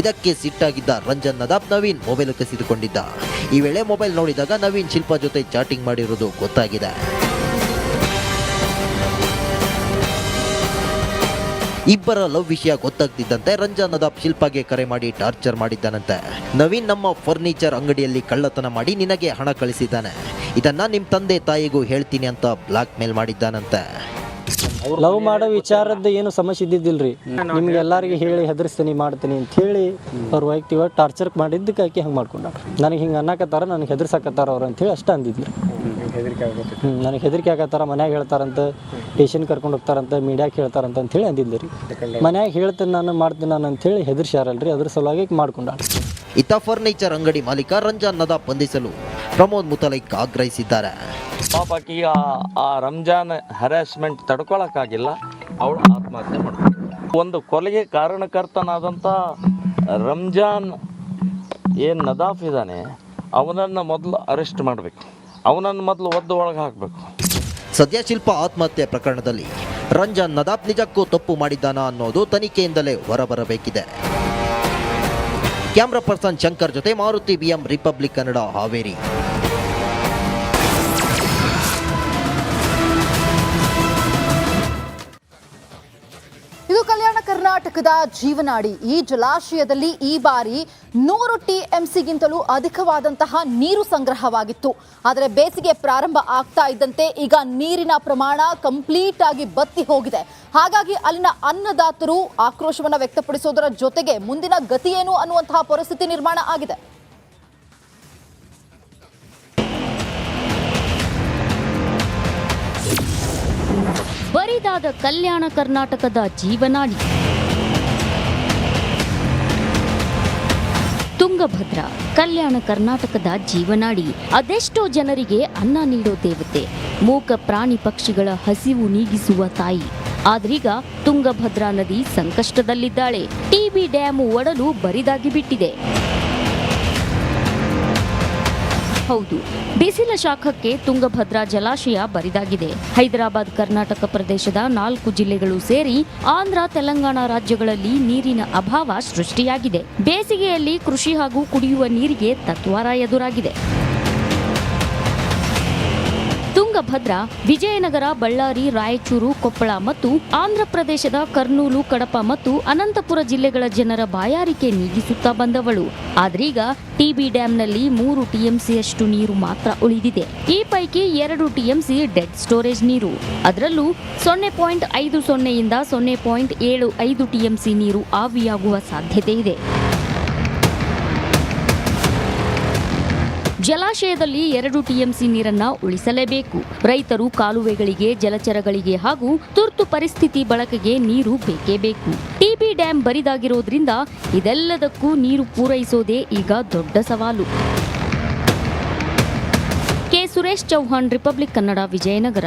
ಇದಕ್ಕೆ ಸಿಟ್ಟಾಗಿದ್ದ ರಂಜನ್ ನದಾಪ್ ನವೀನ್ ಮೊಬೈಲ್ ಕಸಿದುಕೊಂಡಿದ್ದ. ಈ ವೇಳೆ ಮೊಬೈಲ್ ನೋಡಿದಾಗ ನವೀನ್ ಶಿಲ್ಪ ಜೊತೆ ಚಾಟಿಂಗ್ ಮಾಡಿರುವುದು ಗೊತ್ತಾಗಿದೆ. ಇಬ್ಬರ ಲವ್ ವಿಷಯ ಗೊತ್ತಾಗ್ತಿದ್ದಂತೆ ರಂಜನ್ ನದಾಬ್ ಶಿಲ್ಪಾಗೆ ಕರೆ ಮಾಡಿ ಟಾರ್ಚರ್ ಮಾಡಿದ್ದಾನಂತೆ. ನವೀನ್ ನಮ್ಮ ಫರ್ನಿಚರ್ ಅಂಗಡಿಯಲ್ಲಿ ಕಳ್ಳತನ ಮಾಡಿ ನಿನಗೆ ಹಣ ಕಳಿಸಿದ್ದಾನೆ. ಇದನ್ನ ನಿಮ್ಮ ತಂದೆ ತಾಯಿಗೂ ಹೇಳ್ತೀನಿ ಅಂತ ಬ್ಲಾಕ್ ಮೇಲ್ ಮಾಡಿದ್ದಾನಂತೆ. ಲವ್ ಮಾಡೋ ವಿಚಾರದ ಏನು ಸಮಸ್ಯೆ ಇದ್ದಿದ್ದಿಲ್ರಿ? ನಿಮ್ಗೆ ಎಲ್ಲಾರಿಗೆ ಹೇಳಿ ಹೆದರ್ಸ್ತೀನಿ, ಮಾಡ್ತೀನಿ ಅಂತ ಹೇಳಿ ಅವ್ರ ವೈಯಕ್ತಿಕವಾಗಿ ಟಾರ್ಚರ್ ಮಾಡಿದ್ದಕ್ಕೆ ಆಕೆ ಹಂಗೆ ನನಗೆ ಹಿಂಗೆ ಅನ್ನಕತ್ತಾರ, ನನಗೆ ಹೆದರ್ಸಕತ್ತಾರ ಅವ್ರು ಅಂತೇಳಿ ಅಷ್ಟ ಅಂದಿದ್ರಿ ಹ್ಞೂ ನನಗೆ ಹೆದರಿಕೆ ಆಗತ್ತಾರ, ಮನ್ಯಾಗ ಹೇಳ್ತಾರಂತ ಟೇಷನ್ ಕರ್ಕೊಂಡು ಹೋಗ್ತಾರಂತ ಮೀಡಿಯಾಕ್ಕೆ ಹೇಳ್ತಾರಂತ ಅಂತ ಹೇಳಿ ಅಂದಿದ್ದೆ ರೀ ಮನ್ಯಾಗ ಹೇಳ್ತೀನಿ ನಾನು, ಮಾಡ್ತೀನಿ ನಾನು ಅಂತೇಳಿ ಹೆದರ್ಸ್ಯಾರಲ್ರಿ, ಅದ್ರ ಸಲುವಾಗಿ ಮಾಡ್ಕೊಂಡ ಇತ ಫರ್ನಿಚರ್ ಅಂಗಡಿ ಮಾಲೀಕ ರಂಜಾನ್ ನದಾಬ್ ಬಂಧಿಸಲು ಪ್ರಮೋದ್ ಮುತಲೈಕ್ ಆಗ್ರಹಿಸಿದ್ದಾರೆ. ಪಾಪಕ್ಕೆ ಆ ಆ ರಂಜಾನ್ ಹರಾಸ್ಮೆಂಟ್ ತಡ್ಕೊಳಕ್ಕಾಗಿಲ್ಲ. ಅವಳು ಆತ್ಮಹತ್ಯೆ ಮಾಡ್ತಾರೆ ಒಂದು ಕೊಲೆಗೆ ಕಾರಣಕರ್ತನಾದಂಥ ರಂಜಾನ್ ಏನು ನದಾಫ್ ಇದ್ದಾನೆ, ಅವನನ್ನು ಮೊದಲು ಅರೆಸ್ಟ್ ಮಾಡಬೇಕು. ಅವನನ್ನು ಮೊದಲು ಒದ್ದು ಒಳಗೆ ಹಾಕಬೇಕು. ಸದ್ಯ ಶಿಲ್ಪ ಆತ್ಮಹತ್ಯೆ ಪ್ರಕರಣದಲ್ಲಿ ರಂಜಾನ್ ನದಾಫ್ ನಿಜಕ್ಕೂ ತಪ್ಪು ಮಾಡಿದ್ದಾನ ಅನ್ನೋದು ತನಿಖೆಯಿಂದಲೇ ಹೊರಬರಬೇಕಿದೆ. ಕ್ಯಾಮ್ರಾ ಪರ್ಸನ್ ಶಂಕರ್ ಜೊತೆ Maruti B M Republic Kannada Haveri. ಕರ್ನಾಟಕದ ಜೀವನಾಡಿ ಈ ಜಲಾಶಯದಲ್ಲಿ ಈ ಬಾರಿ ನೂರು ಟಿಎಂಸಿಗಿಂತಲೂ ಅಧಿಕವಾದಂತಹ ನೀರು ಸಂಗ್ರಹವಾಗಿತ್ತು. ಆದರೆ ಬೇಸಿಗೆ ಪ್ರಾರಂಭ ಆಗ್ತಾ ಇದ್ದಂತೆ ಈಗ ನೀರಿನ ಪ್ರಮಾಣ ಕಂಪ್ಲೀಟ್ ಆಗಿ ಬತ್ತಿ ಹೋಗಿದೆ. ಹಾಗಾಗಿ ಅಲ್ಲಿನ ಅನ್ನದಾತರು ಆಕ್ರೋಶವನ್ನು ವ್ಯಕ್ತಪಡಿಸೋದರ ಜೊತೆಗೆ ಮುಂದಿನ ಗತಿ ಏನು ಅನ್ನುವಂತಹ ಪರಿಸ್ಥಿತಿ ನಿರ್ಮಾಣ ಆಗಿದೆ. ಬರಿದಾದ ಕಲ್ಯಾಣ ಕರ್ನಾಟಕದ ಜೀವನಾಡಿ. ತುಂಗಭದ್ರಾ, ಕಲ್ಯಾಣ ಕರ್ನಾಟಕದ ಜೀವನಾಡಿ, ಅದೆಷ್ಟೋ ಜನರಿಗೆ ಅನ್ನ ನೀಡೋ ದೇವತೆ. ಮೂಕ ಪ್ರಾಣಿ ಪಕ್ಷಿಗಳ ಹಸಿವು ನೀಗಿಸುವ ತಾಯಿ. ಆದ್ರೀಗ ತುಂಗಭದ್ರಾ ನದಿ ಸಂಕಷ್ಟದಲ್ಲಿದ್ದಾಳೆ. ಟಿಬಿ ಡ್ಯಾಮ್ ಒಡಲು ಬರಿದಾಗಿ ಬಿಟ್ಟಿದೆ. ಹೌದು. ಬಿಸಿಲ ಶಾಖಕ್ಕೆ ತುಂಗಭದ್ರಾ ಜಲಾಶಯ ಬರಿದಾಗಿದೆ. ಹೈದರಾಬಾದ್, ಕರ್ನಾಟಕ ಪ್ರದೇಶದ ನಾಲ್ಕು ಜಿಲ್ಲೆಗಳು ಸೇರಿ ಆಂಧ್ರ, ತೆಲಂಗಾಣ ರಾಜ್ಯಗಳಲ್ಲಿ ನೀರಿನ ಅಭಾವ ಸೃಷ್ಟಿಯಾಗಿದೆ. ಬೇಸಿಗೆಯಲ್ಲಿ ಕೃಷಿ ಹಾಗೂ ಕುಡಿಯುವ ನೀರಿಗೆ ತತ್ವಾರ ಎದುರಾಗಿದೆ. ತುಂಗಭದ್ರಾ, ವಿಜಯನಗರ, ಬಳ್ಳಾರಿ, ರಾಯಚೂರು, ಕೊಪ್ಪಳ ಮತ್ತು ಆಂಧ್ರ ಪ್ರದೇಶದ ಕರ್ನೂಲು, ಕಡಪ ಮತ್ತು ಅನಂತಪುರ ಜಿಲ್ಲೆಗಳ ಜನರ ಬಾಯಾರಿಕೆ ನೀಗಿಸುತ್ತಾ ಬಂದವಳು. ಆದ್ರೀಗ ಟಿಬಿ ಡ್ಯಾಂನಲ್ಲಿ ಮೂರು ಟಿಎಂಸಿಯಷ್ಟು ನೀರು ಮಾತ್ರ ಉಳಿದಿದೆ. ಈ ಪೈಕಿ ಎರಡು ಟಿಎಂಸಿ ಡೆಡ್ ಸ್ಟೋರೇಜ್ ನೀರು. ಅದರಲ್ಲೂ ಸೊನ್ನೆ ಪಾಯಿಂಟ್ ಐದು ಸೊನ್ನೆಯಿಂದ ಸೊನ್ನೆ ಪಾಯಿಂಟ್ ಏಳು ಐದು ಟಿಎಂಸಿ ನೀರು ಆವಿಯಾಗುವ ಸಾಧ್ಯತೆ ಇದೆ. ಜಲಾಶಯದಲ್ಲಿ ಎರಡು ಟಿಎಂಸಿ ನೀರನ್ನ ಉಳಿಸಲೇಬೇಕು. ರೈತರು ಕಾಲುವೆಗಳಿಗೆ, ಜಲಚರಗಳಿಗೆ ಹಾಗೂ ತುರ್ತು ಪರಿಸ್ಥಿತಿ ಬಳಕೆಗೆ ನೀರು ಬೇಕೇ ಬೇಕು. ಟಿಬಿ ಡ್ಯಾಂ ಬರಿದಾಗಿರೋದ್ರಿಂದ ಇದೆಲ್ಲದಕ್ಕೂ ನೀರು ಪೂರೈಸೋದೇ ಈಗ ದೊಡ್ಡ ಸವಾಲು. K. Suresh Chauhan, Republic Kannada, Vijayanagara.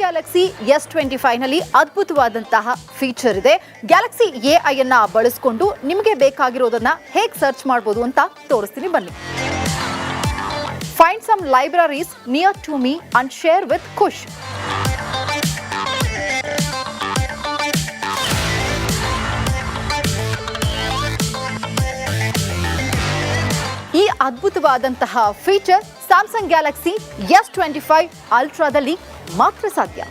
Galaxy S twenty ಫೈವ್ನಲ್ಲಿ ಅದ್ಭುತವಾದಂತಹ ಫೀಚರ್ ಇದೆ. ಗ್ಯಾಲಕ್ಸಿ ಎ ಐ ಅನ್ನ ಬಳಸ್ಕೊಂಡು ನಿಮಗೆ ಬೇಕಾಗಿರೋದನ್ನ ಹೇಗೆ ಸರ್ಚ್ ಮಾಡ್ಬೋದು ಅಂತ ತೋರಿಸ್ತೀನಿ ಬನ್ನಿ. Find some libraries near to me and share with Khush ಈ ಅದ್ಭುತವಾದಂತಹ feature Samsung Galaxy S twenty five ಅಲ್ಟ್ರಾದಲ್ಲಿ ಮಾತ್ರ ಸಾಧ್ಯ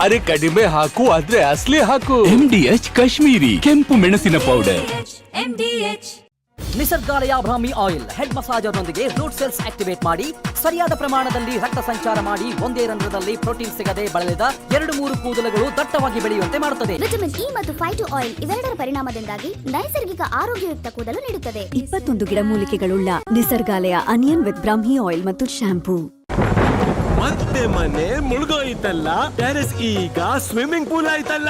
ಅರೆ ಕಡಿಮೆ ಹಾಕು ಆದ್ರೆ ಅಸಲಿ ಹಾಕು ಎಂ ಡಿ ಎಚ್ ಕಾಶ್ಮೀರಿ ಕೆಂಪು ಮೆಣಸಿನ powder Nisargalaya Brahmi oil head ಮಸಾಜರ್ನೊಂದಿಗೆ root cells activate ಮಾಡಿ ಸರಿಯಾದ ಪ್ರಮಾಣದಲ್ಲಿ ರಕ್ತ ಸಂಚಾರ ಮಾಡಿ ಒಂದೇ ರಂಧ್ರದಲ್ಲಿ ಪ್ರೋಟೀನ್ ಸಿಗದೆ ಬಳಲಿದ ಎರಡು ಮೂರು ಕೂದಲುಗಳು ದಟ್ಟವಾಗಿ ಬೆಳೆಯುವಂತೆ ಮಾಡುತ್ತದೆ. ವಿಟಮಿನ್ ಇ ಮತ್ತು ಫೈಟು ಆಯಿಲ್ ಇವೆರಡರ ಪರಿಣಾಮದಿಂದಾಗಿ ನೈಸರ್ಗಿಕ ಆರೋಗ್ಯಯುಕ್ತ ಕೂದಲು ನೀಡುತ್ತದೆ. ಇಪ್ಪತ್ತೊಂದು ಗಿಡಮೂಲಿಕೆಗಳುಳ್ಳ Nisargalaya onion with Brahmi oil ಮತ್ತು ಶಾಂಪೂ ಮತ್ತೆ ಮನೆ ಮುಳುಗೋಯ್ತಲ್ಲ. ಟೆರೆಸ್ ಈಗ ಸ್ವಿಮ್ಮಿಂಗ್ ಪೂಲ್ ಆಯ್ತಲ್ಲ.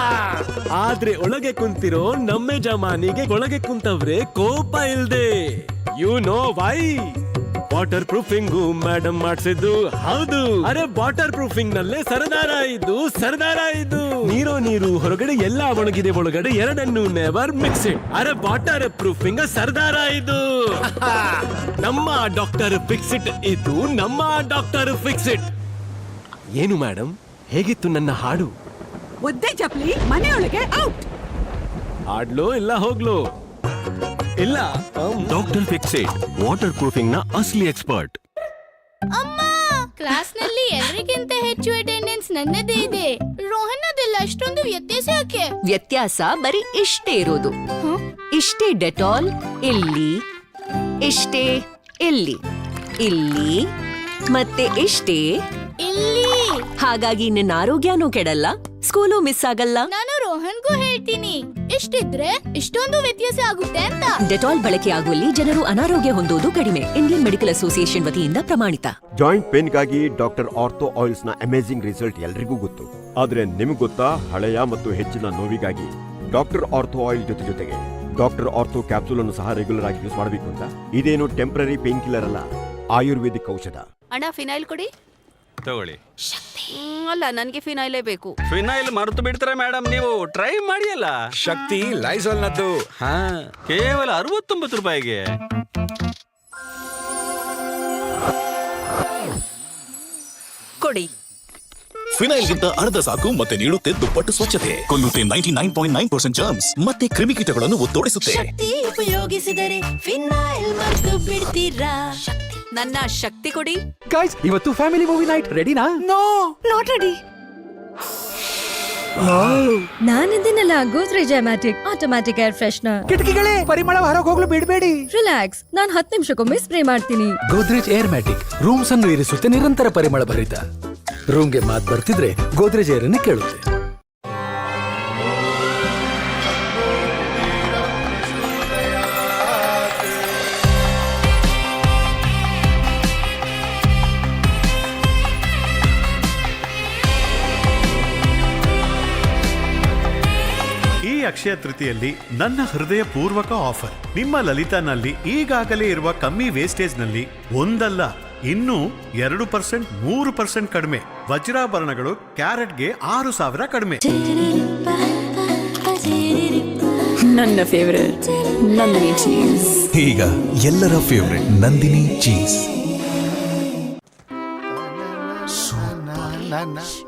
ಆದ್ರೆ ಒಳಗೆ ಕುಂತಿರೋ ನಮ್ಮ ಜಮಾನಿಗೆ ಒಳಗೆ ಕುಂತವ್ರೆ ಕೋಪ ಇಲ್ದೆ. You know why waterproofing madam ಮಾಡ್ಸಿದ್ದು. ಹೌದು. ಅರೆ ವಾಟರ್ ಪ್ರೂಫಿಂಗ್ ನಲ್ಲೇ ಸರದಾರ ಇದ್ದು ಸರದಾರ ಇದ್ದು ನೀರೋ ನೀರು ಹೊರಗಡೆ ಎಲ್ಲ ಒಣಗಿದೆ ಒಳಗಡೆ ಎರಡನ್ನು ನೆವರ್ ಮಿಕ್ಸ್ ಇಟ್ ಅರೆ ವಾಟರ್ ಪ್ರೂಫಿಂಗ್ ಸರದಾರ ಇದು. ನಮ್ಮ ಡಾಕ್ಟರ್ ಫಿಕ್ಸ್ ಇಟ್ ಇದು ನಮ್ಮ ಡಾಕ್ಟರ್ ಫಿಕ್ಸ್ ಇಟ್ ಏನು ಮೇಡಮ್ ಹೇಗಿತ್ತು ನನ್ನ ಹಾಡು? ಒದ್ದೆ ಚಪ್ಲಿ ಮನೆಯೊಳಗೆ ಔಟ್ ಆಡ್ಲೋ ಇಲ್ಲ ಹೋಗ್ಲೋ? ಇಲ್ಲ. ಡಾಕ್ಟರ್ ಫಿಕ್ಸ್ ಇಟ್ ವಾಟರ್ ಪ್ರೂಫಿಂಗ್ನ ಅಸಲಿ ಎಕ್ಸ್ಪರ್ಟ್ ಅಮ್ಮ ಕ್ಲಾಸ್ನಲ್ಲಿ ಎಲ್ಲರಿಗಿಂತ ಹೆಚ್ಚು ಅಟೆಂಡೆನ್ಸ್ ನನ್ನದೇ ಇದೆ. ರೋಹನ್ ಅದೆಲ್ಲ ಅಷ್ಟೊಂದು ವ್ಯತ್ಯಾಸ ಯಾಕೆ? ವ್ಯತ್ಯಾಸ ಬರೀ ಇಷ್ಟೇ ಇರೋದು. ಇಷ್ಟೇ ಡೆಟಾಲ್ ಇಲ್ಲಿ ಇಷ್ಟೇ ಇಲ್ಲಿ ಇಲ್ಲಿ ಮತ್ತೆ ಇಷ್ಟೇ. ಇಲ್ಲಿ. ಹಾಗಾಗಿ ನಿನ್ನ ಆರೋಗ್ಯನೂ ಕೆಡಲ್ಲ ಸ್ಕೂಲು ಮಿಸ್ ಆಗಲ್ಲ. ನಾನು ರೋಹನ್ಗೂ ಹೇಳ್ತೀನಿ. ಇಷ್ಟಿದ್ರೆ ಇಷ್ಟೊಂದು ವ್ಯತ್ಯಾಸ ಆಗುತ್ತೆ ಅಂತ. ಡೆಟಾಲ್ ಬಳಕೆ ಆಗುವಲ್ಲಿ ಜನರು ಅನಾರೋಗ್ಯ ಹೊಂದುವುದು ಕಡಿಮೆ. ಇಂಡಿಯನ್ ಮೆಡಿಕಲ್ ಅಸೋಸಿಯೇಷನ್ ವತಿಯಿಂದ ಪ್ರಮಾಣಿತ. ಜಾಯಿಂಟ್ ಪೇನ್ಗಾಗಿ ಡಾಕ್ಟರ್ ಆರ್ಥೋ ಆಯಿಲ್ಸ್ನ ಅಮೇಜಿಂಗ್ ರಿಸಲ್ಟ್ ಎಲ್ರಿಗೂ ಗೊತ್ತು. ಆದ್ರೆ ನಿಮ್ಗೆ ಗೊತ್ತಾ? ಹಳೆಯ ಮತ್ತು ಹೆಚ್ಚಿನ ನೋವಿಗಾಗಿ. ಡಾಕ್ಟರ್ ಆರ್ಥೋ ಆಯಿಲ್ ಜೊತೆ ಜೊತೆಗೆ. ಡಾಕ್ಟರ್ ಆರ್ಥೋ ಕ್ಯಾಪ್ಸೂಲ್ ಅನ್ನು ಸಹ ರೆಗ್ಯುಲರ್ ಆಗಿ ಯೂಸ್ ಮಾಡಬೇಕು ಅಂತ. ಇದೇನು ಟೆಂಪರರಿ ಪೇನ್ ಕಿಲ್ಲರ್ ಅಲ್ಲ. ಆಯುರ್ವೇದಿಕ್ ಔಷಧ. ಅಣ್ಣ ಫಿನೈಲ್ ಕೊಡಿ. ತಗೊಳ್ಳಿ. ಹ್ಮ್, ಅಲ್ಲ ನನಗೆ ಫಿನೈಲೇ ಬೇಕು. ಫಿನೈಲ್ ಮರೆತು ಬಿಡ್ತಾರೆ ಮೇಡಮ್ ನೀವು? ಟ್ರೈ ಮಾಡಿ ಅಲ್ಲ. ಶಕ್ತಿ ಲೈಸಾಲ್ ನದ್ದು ಹಾ ಕೇವಲ ಅರವತ್ತೊಂಬತ್ತು ರೂಪಾಯಿಗೆ. ಕೊಡಿ. ಫಿನೈಲ್ಗಿಂತ ಅರ್ಧ ಸಾಕು ಮತ್ತೆ ನೀಡುತ್ತೆ ದುಪ್ಪಟ್ಟು ಸ್ವಚ್ಛತೆ. ಕೊಲ್ಲುತ್ತೆ ninety nine point nine percent germs ಮತ್ತೆ ಕ್ರಿಮಿಕೀಟಗಳನ್ನು ಒತ್ತೋಡಿಸುತ್ತೆ. ಉಪಯೋಗಿಸಿದರೆ ಫಿನಾಯಿಲ್ ಮತ್ತು ಬಿಡ್ತೀರಾ? ನನ್ನ ಶಕ್ತಿ ಕೊಡಿ. ಗೈಸ್ ಇವತ್ತು ಫ್ಯಾಮಿಲಿ ಮೂವಿ ನೈಟ್ ರೆಡಿನಾ no? Not ready ನಾನಿದ್ದೀನಲ್ಲ Godrej matic automatic air freshener ಕಿಟಕಿಗಳೇ ಪರಿಮಳ ಹೊರಗೆ ಹೋಗ್ಲು ಬಿಡಬೇಡಿ. ರಿಲ್ಯಾಕ್ಸ್ ನಾನು ಹತ್ತು ನಿಮಿಷಕ್ಕೊಮ್ಮೆ ಸ್ಪ್ರೇ ಮಾಡ್ತೀನಿ. ಗೋದ್ರೇಜ್ ಏರ್ ಮ್ಯಾಟಿಕ್ ರೂಮ್ಸ್ ಅನ್ನು ಇರಿಸುತ್ತೆ ನಿರಂತರ ಪರಿಮಳ ಭರಿತ. ರೂಮ್ಗೆ ಮಾತ್ ಬರ್ತಿದ್ರೆ ಗೋದ್ರೇಜ್ ಏರ್ ಅನ್ನು ಕೇಳುತ್ತೆ. ಅಕ್ಷಯ ತೃತೀಯಲ್ಲಿ ನನ್ನ ಹೃದಯ ಪೂರ್ವಕ ಆಫರ್. ನಿಮ್ಮ ಲಲಿತಾನಲ್ಲಿ ಈಗಾಗಲೇ ಇರುವ ಕಮ್ಮಿ ವೇಸ್ಟೇಜ್ನಲ್ಲಿ ಒಂದಲ್ಲ ಇನ್ನೂ ಎರಡು ಪರ್ಸೆಂಟ್ ಮೂರು ಪರ್ಸೆಂಟ್ ಕಡಿಮೆ. ವಜ್ರಾಭರಣಗಳು ಕ್ಯಾರೆಟ್ಗೆ ಆರು ಸಾವಿರ ಕಡಿಮೆ. ನನ್ನ ಫೇವರೇಟ್ ನಂದಿನಿ ಚೀಸ್ ಈಗ ಎಲ್ಲರ ಫೇವರೆಟ್ ನಂದಿನಿ ಚೀಸ್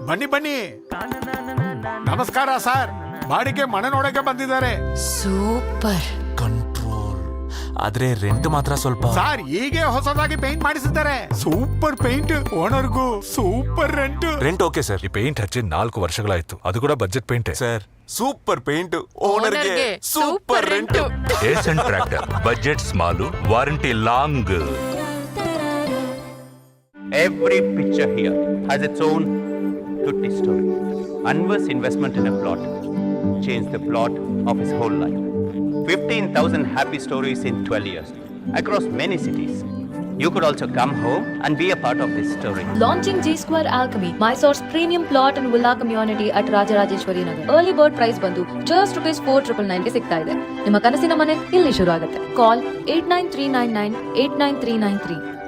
ಬನ್ನಿ ಬನ್ನಿ. ನಮಸ್ಕಾರ ಸರ್. ಬಾಡಿಗೆ ಮನೆ ನೋಡಕ್ಕೆ ಬಂದಿದ್ದಾರೆ. ಸೂಪರ್. ಕಂಟ್ರೋಲ್ ಆದ್ರೆ ರೆಂಟ್ ಮಾತ್ರ ಸ್ವಲ್ಪ. ಸರ್ ಹೀಗೆ ಹೊಸದಾಗಿ ಪೇಂಟ್ ಮಾಡಿಸಿದ್ದಾರೆ. Super paint ಓನರ್ಗೂ super rent rent okay sir ಈ ಪೇಂಟ್ ಹಚ್ಚಿ ನಾಲ್ಕು ವರ್ಷಗಳಾಯ್ತು. ಅದು ಕೂಡ budget paint sir super paint ಓನರ್ಗೆ super rent ascent tractor budget small warranty long every picture here has its own good story Anwar's investment in a plot. changed the plot of his whole life. 15,000 happy stories in 12 years, across many cities. You could also come home and be a part of this story. Launching G Square Alchemy, Mysore's premium plot and villa community at Rajarajeshwari Nagar. Early bird price bandhu just rupees 4999 ke sikta hai. ನಿಮ್ಮ mane illi shuru ಶುರು Call 8939989393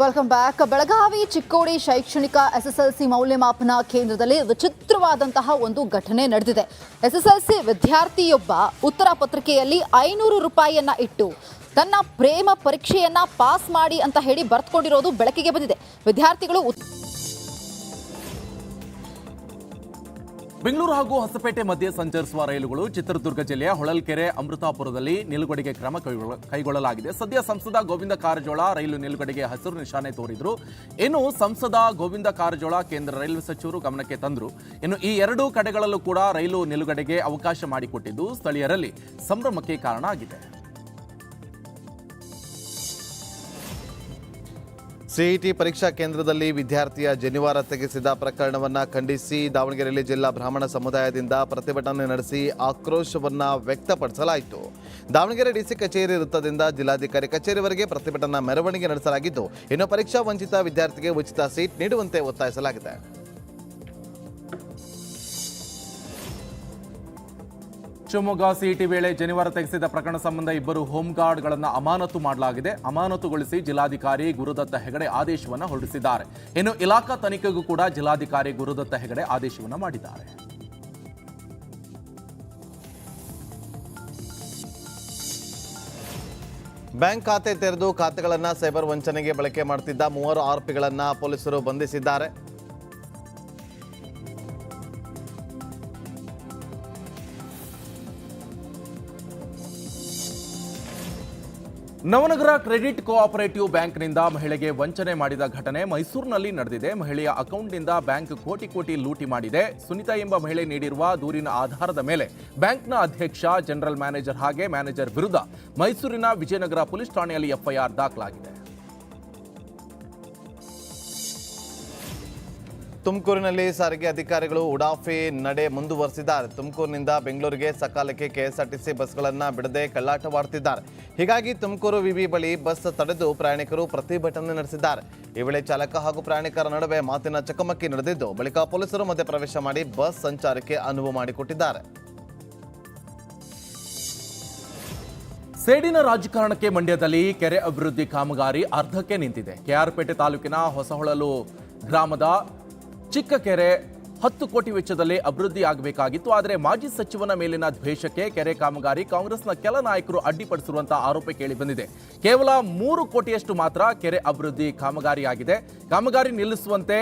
welcome back Belagavi, Chikkodi ಶೈಕ್ಷಣಿಕ SSLC ಮೌಲ್ಯಮಾಪನ ಕೇಂದ್ರದಲ್ಲಿ ವಿಚಿತ್ರವಾದಂತಹ ಒಂದು ಘಟನೆ ನಡೆದಿದೆ. SSLC ವಿದ್ಯಾರ್ಥಿಯೊಬ್ಬ ಉತ್ತರ ಪತ್ರಿಕೆಯಲ್ಲಿ ಐನೂರು ರೂಪಾಯಿಯನ್ನ ಇಟ್ಟು ತನ್ನ ಪ್ರೇಮ ಪರೀಕ್ಷೆಯನ್ನ ಪಾಸ್ ಮಾಡಿ ಅಂತ ಹೇಳಿ ಬರ್ತ್ಕೊಂಡಿರೋದು ಬೆಳಕಿಗೆ ಬಂದಿದೆ. ವಿದ್ಯಾರ್ಥಿಗಳು ಬೆಂಗಳೂರು ಹಾಗೂ ಹೊಸಪೇಟೆ ಮಧ್ಯೆ ಸಂಚರಿಸುವ ರೈಲುಗಳು ಚಿತ್ರದುರ್ಗ ಜಿಲ್ಲೆಯ ಹೊಳಲ್ಕೆರೆ, ಅಮೃತಾಪುರದಲ್ಲಿ ನಿಲುಗಡೆಗೆ ಕ್ರಮ ಕೈಗೊಳ್ಳ- ಕೈಗೊಳ್ಳಲಾಗಿದೆ. ಸದ್ಯ ಸಂಸದ ಗೋವಿಂದ ಕಾರಜೋಳ ರೈಲು ನಿಲುಗಡೆಗೆ ಹಸಿರು ನಿಶಾನೆ ತೋರಿದ್ರು. ಇನ್ನು ಸಂಸದ ಗೋವಿಂದ ಕಾರಜೋಳ ಕೇಂದ್ರ ರೈಲ್ವೆ ಸಚಿವರು ಗಮನಕ್ಕೆ ತಂದ್ರು. ಇನ್ನು ಈ ಎರಡೂ ಕಡೆಗಳಲ್ಲೂ ಕೂಡ ರೈಲು ನಿಲುಗಡೆಗೆ ಅವಕಾಶ ಮಾಡಿಕೊಟ್ಟಿದ್ದು ಸ್ಥಳೀಯರಲ್ಲಿ ಸಂಭ್ರಮಕ್ಕೆ ಕಾರಣ ಆಗಿದೆ. ಸಿಇಟಿ ಪರೀಕ್ಷಾ ಕೇಂದ್ರದಲ್ಲಿ ವಿದ್ಯಾರ್ಥಿಯ ಜನಿವಾರ ತೆಗೆಸಿದ ಪ್ರಕರಣವನ್ನು ಖಂಡಿಸಿ ದಾವಣಗೆರೆಯಲ್ಲಿ ಜಿಲ್ಲಾ ಬ್ರಾಹ್ಮಣ ಸಮುದಾಯದಿಂದ ಪ್ರತಿಭಟನೆ ನಡೆಸಿ ಆಕ್ರೋಶವನ್ನು ವ್ಯಕ್ತಪಡಿಸಲಾಯಿತು. ದಾವಣಗೆರೆ ಡಿಸಿ ಕಚೇರಿ ವೃತ್ತದಿಂದ ಜಿಲ್ಲಾಧಿಕಾರಿ ಕಚೇರಿವರೆಗೆ ಪ್ರತಿಭಟನಾ ಮೆರವಣಿಗೆ ನಡೆಸಲಾಗಿದ್ದು, ಇನ್ನು ಪರೀಕ್ಷಾ ವಂಚಿತ ವಿದ್ಯಾರ್ಥಿಗೆ ಉಚಿತ ಸೀಟ್ ನೀಡುವಂತೆ ಒತ್ತಾಯಿಸಲಾಗಿದೆ. ಶಿವಮೊಗ್ಗ ಸಿಇಟಿ ವೇಳೆ ಜನಿವಾರ ತೆಗೆಸಿದ ಪ್ರಕರಣ ಸಂಬಂಧ ಇಬ್ಬರು ಹೋಮ್ ಗಾರ್ಡ್ಗಳನ್ನು ಅಮಾನತು ಮಾಡಲಾಗಿದೆ. ಅಮಾನತುಗೊಳಿಸಿ ಜಿಲ್ಲಾಧಿಕಾರಿ ಗುರುದತ್ತ ಹೆಗಡೆ ಆದೇಶವನ್ನು ಹೊರಡಿಸಿದ್ದಾರೆ. ಇನ್ನು ಇಲಾಖಾ ತನಿಖೆಗೂ ಕೂಡ ಜಿಲ್ಲಾಧಿಕಾರಿ ಗುರುದತ್ತ ಹೆಗಡೆ ಆದೇಶವನ್ನು ಮಾಡಿದ್ದಾರೆ. ಬ್ಯಾಂಕ್ ಖಾತೆ ತೆರೆದು ಖಾತೆಗಳನ್ನು ಸೈಬರ್ ವಂಚನೆಗೆ ಬಳಕೆ ಮಾಡುತ್ತಿದ್ದ ಮೂವರು ಆರೋಪಿಗಳನ್ನು ಪೊಲೀಸರು ಬಂಧಿಸಿದ್ದಾರೆ. ನವನಗರ ಕ್ರೆಡಿಟ್ ಕೋಆಪರೇಟಿವ್ ಬ್ಯಾಂಕ್ನಿಂದ ಮಹಿಳೆಗೆ ವಂಚನೆ ಮಾಡಿದ ಘಟನೆ ಮೈಸೂರಿನಲ್ಲಿ ನಡೆದಿದೆ. ಮಹಿಳೆಯ ಅಕೌಂಟ್ನಿಂದ ಬ್ಯಾಂಕ್ ಕೋಟಿ ಕೋಟಿ ಲೂಟಿ ಮಾಡಿದೆ. ಸುನಿತಾ ಎಂಬ ಮಹಿಳೆ ನೀಡಿರುವ ದೂರಿನ ಆಧಾರದ ಮೇಲೆ ಬ್ಯಾಂಕ್ನ ಅಧ್ಯಕ್ಷ, ಜನರಲ್ ಮ್ಯಾನೇಜರ್ ಹಾಗೆ ಮ್ಯಾನೇಜರ್ ವಿರುದ್ಧ ಮೈಸೂರಿನ ವಿಜಯನಗರ ಪೊಲೀಸ್ ಠಾಣೆಯಲ್ಲಿ ಎಫ್ಐಆರ್ ದಾಖಲಾಗಿದೆ. ತುಮಕೂರಿನಲ್ಲಿ ಸಾರಿಗೆ ಅಧಿಕಾರಿಗಳು ಉಡಾಫಿ ನಡೆ ಮುಂದುವರೆಸಿದ್ದಾರೆ. ತುಮಕೂರಿನಿಂದ ಬೆಂಗಳೂರಿಗೆ ಸಕಾಲಕ್ಕೆ ಕೆಎಸ್ಆರ್ಟಿಸಿ ಬಸ್ಗಳನ್ನು ಬಿಡದೆ ಕಳ್ಳಾಟವಾಡುತ್ತಿದ್ದಾರೆ ಹೀಗಾಗಿ ತುಮಕೂರು ವಿವಿ ಬಳಿ ಬಸ್ ತಡೆದು ಪ್ರಯಾಣಿಕರು ಪ್ರತಿಭಟನೆ ನಡೆಸಿದ್ದಾರೆ. ಈ ವೇಳೆ ಚಾಲಕ ಹಾಗೂ ಪ್ರಯಾಣಿಕರ ನಡುವೆ ಮಾತಿನ ಚಕಮಕಿ ನಡೆದಿದ್ದು, ಬಳಿಕ ಪೊಲೀಸರು ಮಧ್ಯಪ್ರವೇಶ ಮಾಡಿ ಬಸ್ ಸಂಚಾರಕ್ಕೆ ಅನುವು ಮಾಡಿಕೊಟ್ಟಿದ್ದಾರೆ. ಸೇಡಿನ ರಾಜಕಾರಣಕ್ಕೆ ಮಂಡ್ಯದಲ್ಲಿ ಕೆರೆ ಅಭಿವೃದ್ಧಿ ಕಾಮಗಾರಿ ಅರ್ಧಕ್ಕೆ ನಿಂತಿದೆ. ಕೆಆರ್ಪೇಟೆ ತಾಲೂಕಿನ ಹೊಸಹೊಳಲು ಗ್ರಾಮದ ಚಿಕ್ಕ ಕೆರೆ ಹತ್ತು ಕೋಟಿ ವೆಚ್ಚದಲ್ಲಿ ಅಭಿವೃದ್ಧಿ ಆಗಬೇಕಾಗಿತ್ತು, ಆದರೆ ಮಾಜಿ ಸಚಿವನ ಮೇಲಿನ ದ್ವೇಷಕ್ಕೆ ಕೆರೆ ಕಾಮಗಾರಿ ಕಾಂಗ್ರೆಸ್ನ ಕೆಲ ನಾಯಕರು ಅಡ್ಡಿಪಡಿಸಿರುವಂತಹ ಆರೋಪ ಕೇಳಿ ಬಂದಿದೆ. ಕೇವಲ ಮೂರು ಕೋಟಿಯಷ್ಟು ಮಾತ್ರ ಕೆರೆ ಅಭಿವೃದ್ಧಿ ಕಾಮಗಾರಿಯಾಗಿದೆ. ಕಾಮಗಾರಿ ನಿಲ್ಲಿಸುವಂತೆ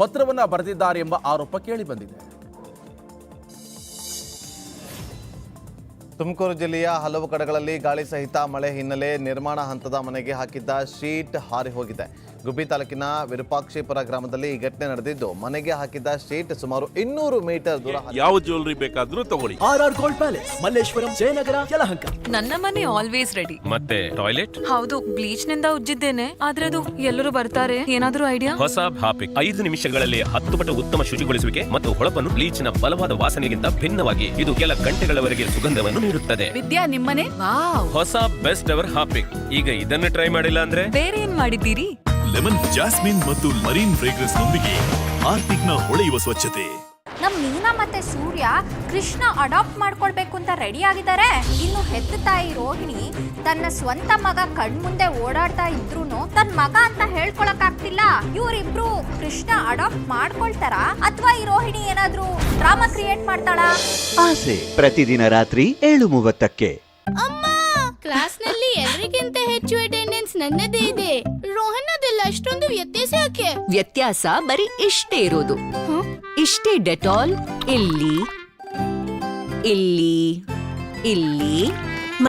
ಪತ್ರವನ್ನ ಬರೆದಿದ್ದಾರೆ ಎಂಬ ಆರೋಪ ಕೇಳಿ ಬಂದಿದೆ. ತುಮಕೂರು ಜಿಲ್ಲೆಯ ಹಲವು ಕಡೆಗಳಲ್ಲಿ ಗಾಳಿ ಸಹಿತ ಮಳೆ ಹಿನ್ನೆಲೆ ನಿರ್ಮಾಣ ಹಂತದ ಮನೆಗೆ ಹಾಕಿದ್ದ ಶೀಟ್ ಹಾರಿ ಹೋಗಿದೆ. ಗುಬ್ಬಿ ತಾಲೂಕಿನ ವಿರೂಪಾಕ್ಷಿಪುರ ಗ್ರಾಮದಲ್ಲಿ ಈ ಘಟನೆ ನಡೆದಿದ್ದು ಮನೆಗೆ ಹಾಕಿದ್ದ ಶೀಟ್ ಸುಮಾರು ಇನ್ನೂರು ಮೀಟರ್ ದೂರ ಯಾವ ಜ್ಯುವೆಲ್ರಿ ಬೇಕಾದ್ರೂ ತಗೊಳ್ಳಿ. R R gold palace Malleshwaram Jayanagar Yelahanka. ನನ್ನ ಮನೆ ಆಲ್ವೇಸ್ ರೆಡಿ ಮತ್ತೆ ಟಾಯ್ಲೆಟ್ ಹೌದು ಬ್ಲೀಚ್ನಿಂದ ಉಜ್ಜಿದ್ದೇನೆ ಆದ್ರೆ ಅದು ಎಲ್ಲರೂ ಬರ್ತಾರೆ. ಏನಾದ್ರೂ ಐಡಿಯಾ ಹೊಸ ಹಾಪಿಕ್ ಐದು ನಿಮಿಷಗಳಲ್ಲಿ ಹತ್ತು ಪಟ್ಟು ಉತ್ತಮ ಶುಚಿಗೊಳಿಸುವಿಕೆ ಮತ್ತು ಹೊಳಪನ್ನು ಬ್ಲೀಚ್ನ ಬಲವಾದ ವಾಸನೆಗಿಂತ ಭಿನ್ನವಾಗಿ ಇದು ಕೆಲ ಗಂಟೆಗಳವರೆಗೆ ಸುಗಂಧವನ್ನು ನೀಡುತ್ತದೆ. ವಿದ್ಯಾ ನಿಮ್ಮನೆ? ವಾವ್. ಹೊಸ ಬೆಸ್ಟ್ ಅವರ್ ಹಾಪಿಕ್ ಈಗ ಇದನ್ನು ಟ್ರೈ ಮಾಡಿಲ್ಲ ಅಂದ್ರೆ? ಬೇರೆ ಏನ್ ಮಾಡಿದ್ದೀರಿ? ಲೆಮನ್ ಜಾಸ್ಮಿನ್ ಮತ್ತು ಮರೀನ್ ಫ್ರೇಗ್ರೆನ್ಸ್ ನೊಂದಿಗೆ ಹಾರ್ಪಿಕ್ನ ಹೊಳೆಯುವ ಸ್ವಚ್ಛತೆ. ನಮ್ ಮೀನಾ ಮತ್ತೆ ಸೂರ್ಯ ಕೃಷ್ಣ ಅಡಾಪ್ಟ್ ಮಾಡ್ಕೊಳ್ಬೇಕು ಅಂತ ರೆಡಿ ಆಗಿದ್ದಾರೆ. ಇನ್ನು ಹೆತ್ತ ತಾಯಿ ರೋಹಿಣಿ ತನ್ನ ಸ್ವಂತ ಮಗ ಕಣ್ಮುಂದೆ ಓಡಾಡ್ತಾ ಇದ್ರು ತನ್ನ ಮಗ ಅಂತ ಹೇಳ್ಕೊಳಕ್ ಆಗ್ತಿಲ್ಲ ಇವ್ರಿಬ್ರು ಕೃಷ್ಣ ಅಡಾಪ್ಟ್ ಮಾಡ್ಕೊಳ್ತಾರ? ಅಥವಾ ಈ ರೋಹಿಣಿ ಏನಾದ್ರೂ ಡ್ರಾಮಾ ಕ್ರಿಯೇಟ್ ಮಾಡ್ತಾಳ? ಆಸೆ ಪ್ರತಿದಿನ ರಾತ್ರಿ ಏಳು ಮೂವತ್ತಕ್ಕೆ. ಅಮ್ಮ! ಕ್ಲಾಸ್ನಲ್ಲಿ ಎಲ್ಲರಿಗಿಂತ ಹೆಚ್ಚು ಅಟೆಂಡೆನ್ಸ್ ನನ್ನದೇ ಇದೆ. ರೋಹನ್ ಅದೆಲ್ಲ ಅಷ್ಟೊಂದು ವ್ಯತ್ಯಾಸ ಯಾಕೆ? ವ್ಯತ್ಯಾಸ ಬರೀ ಇಷ್ಟೇ ಇರೋದು. ಇಷ್ಟೇ ಡೆಟಾಲ್ ಇಲ್ಲಿ ಇಲ್ಲಿ ಇಲ್ಲಿ.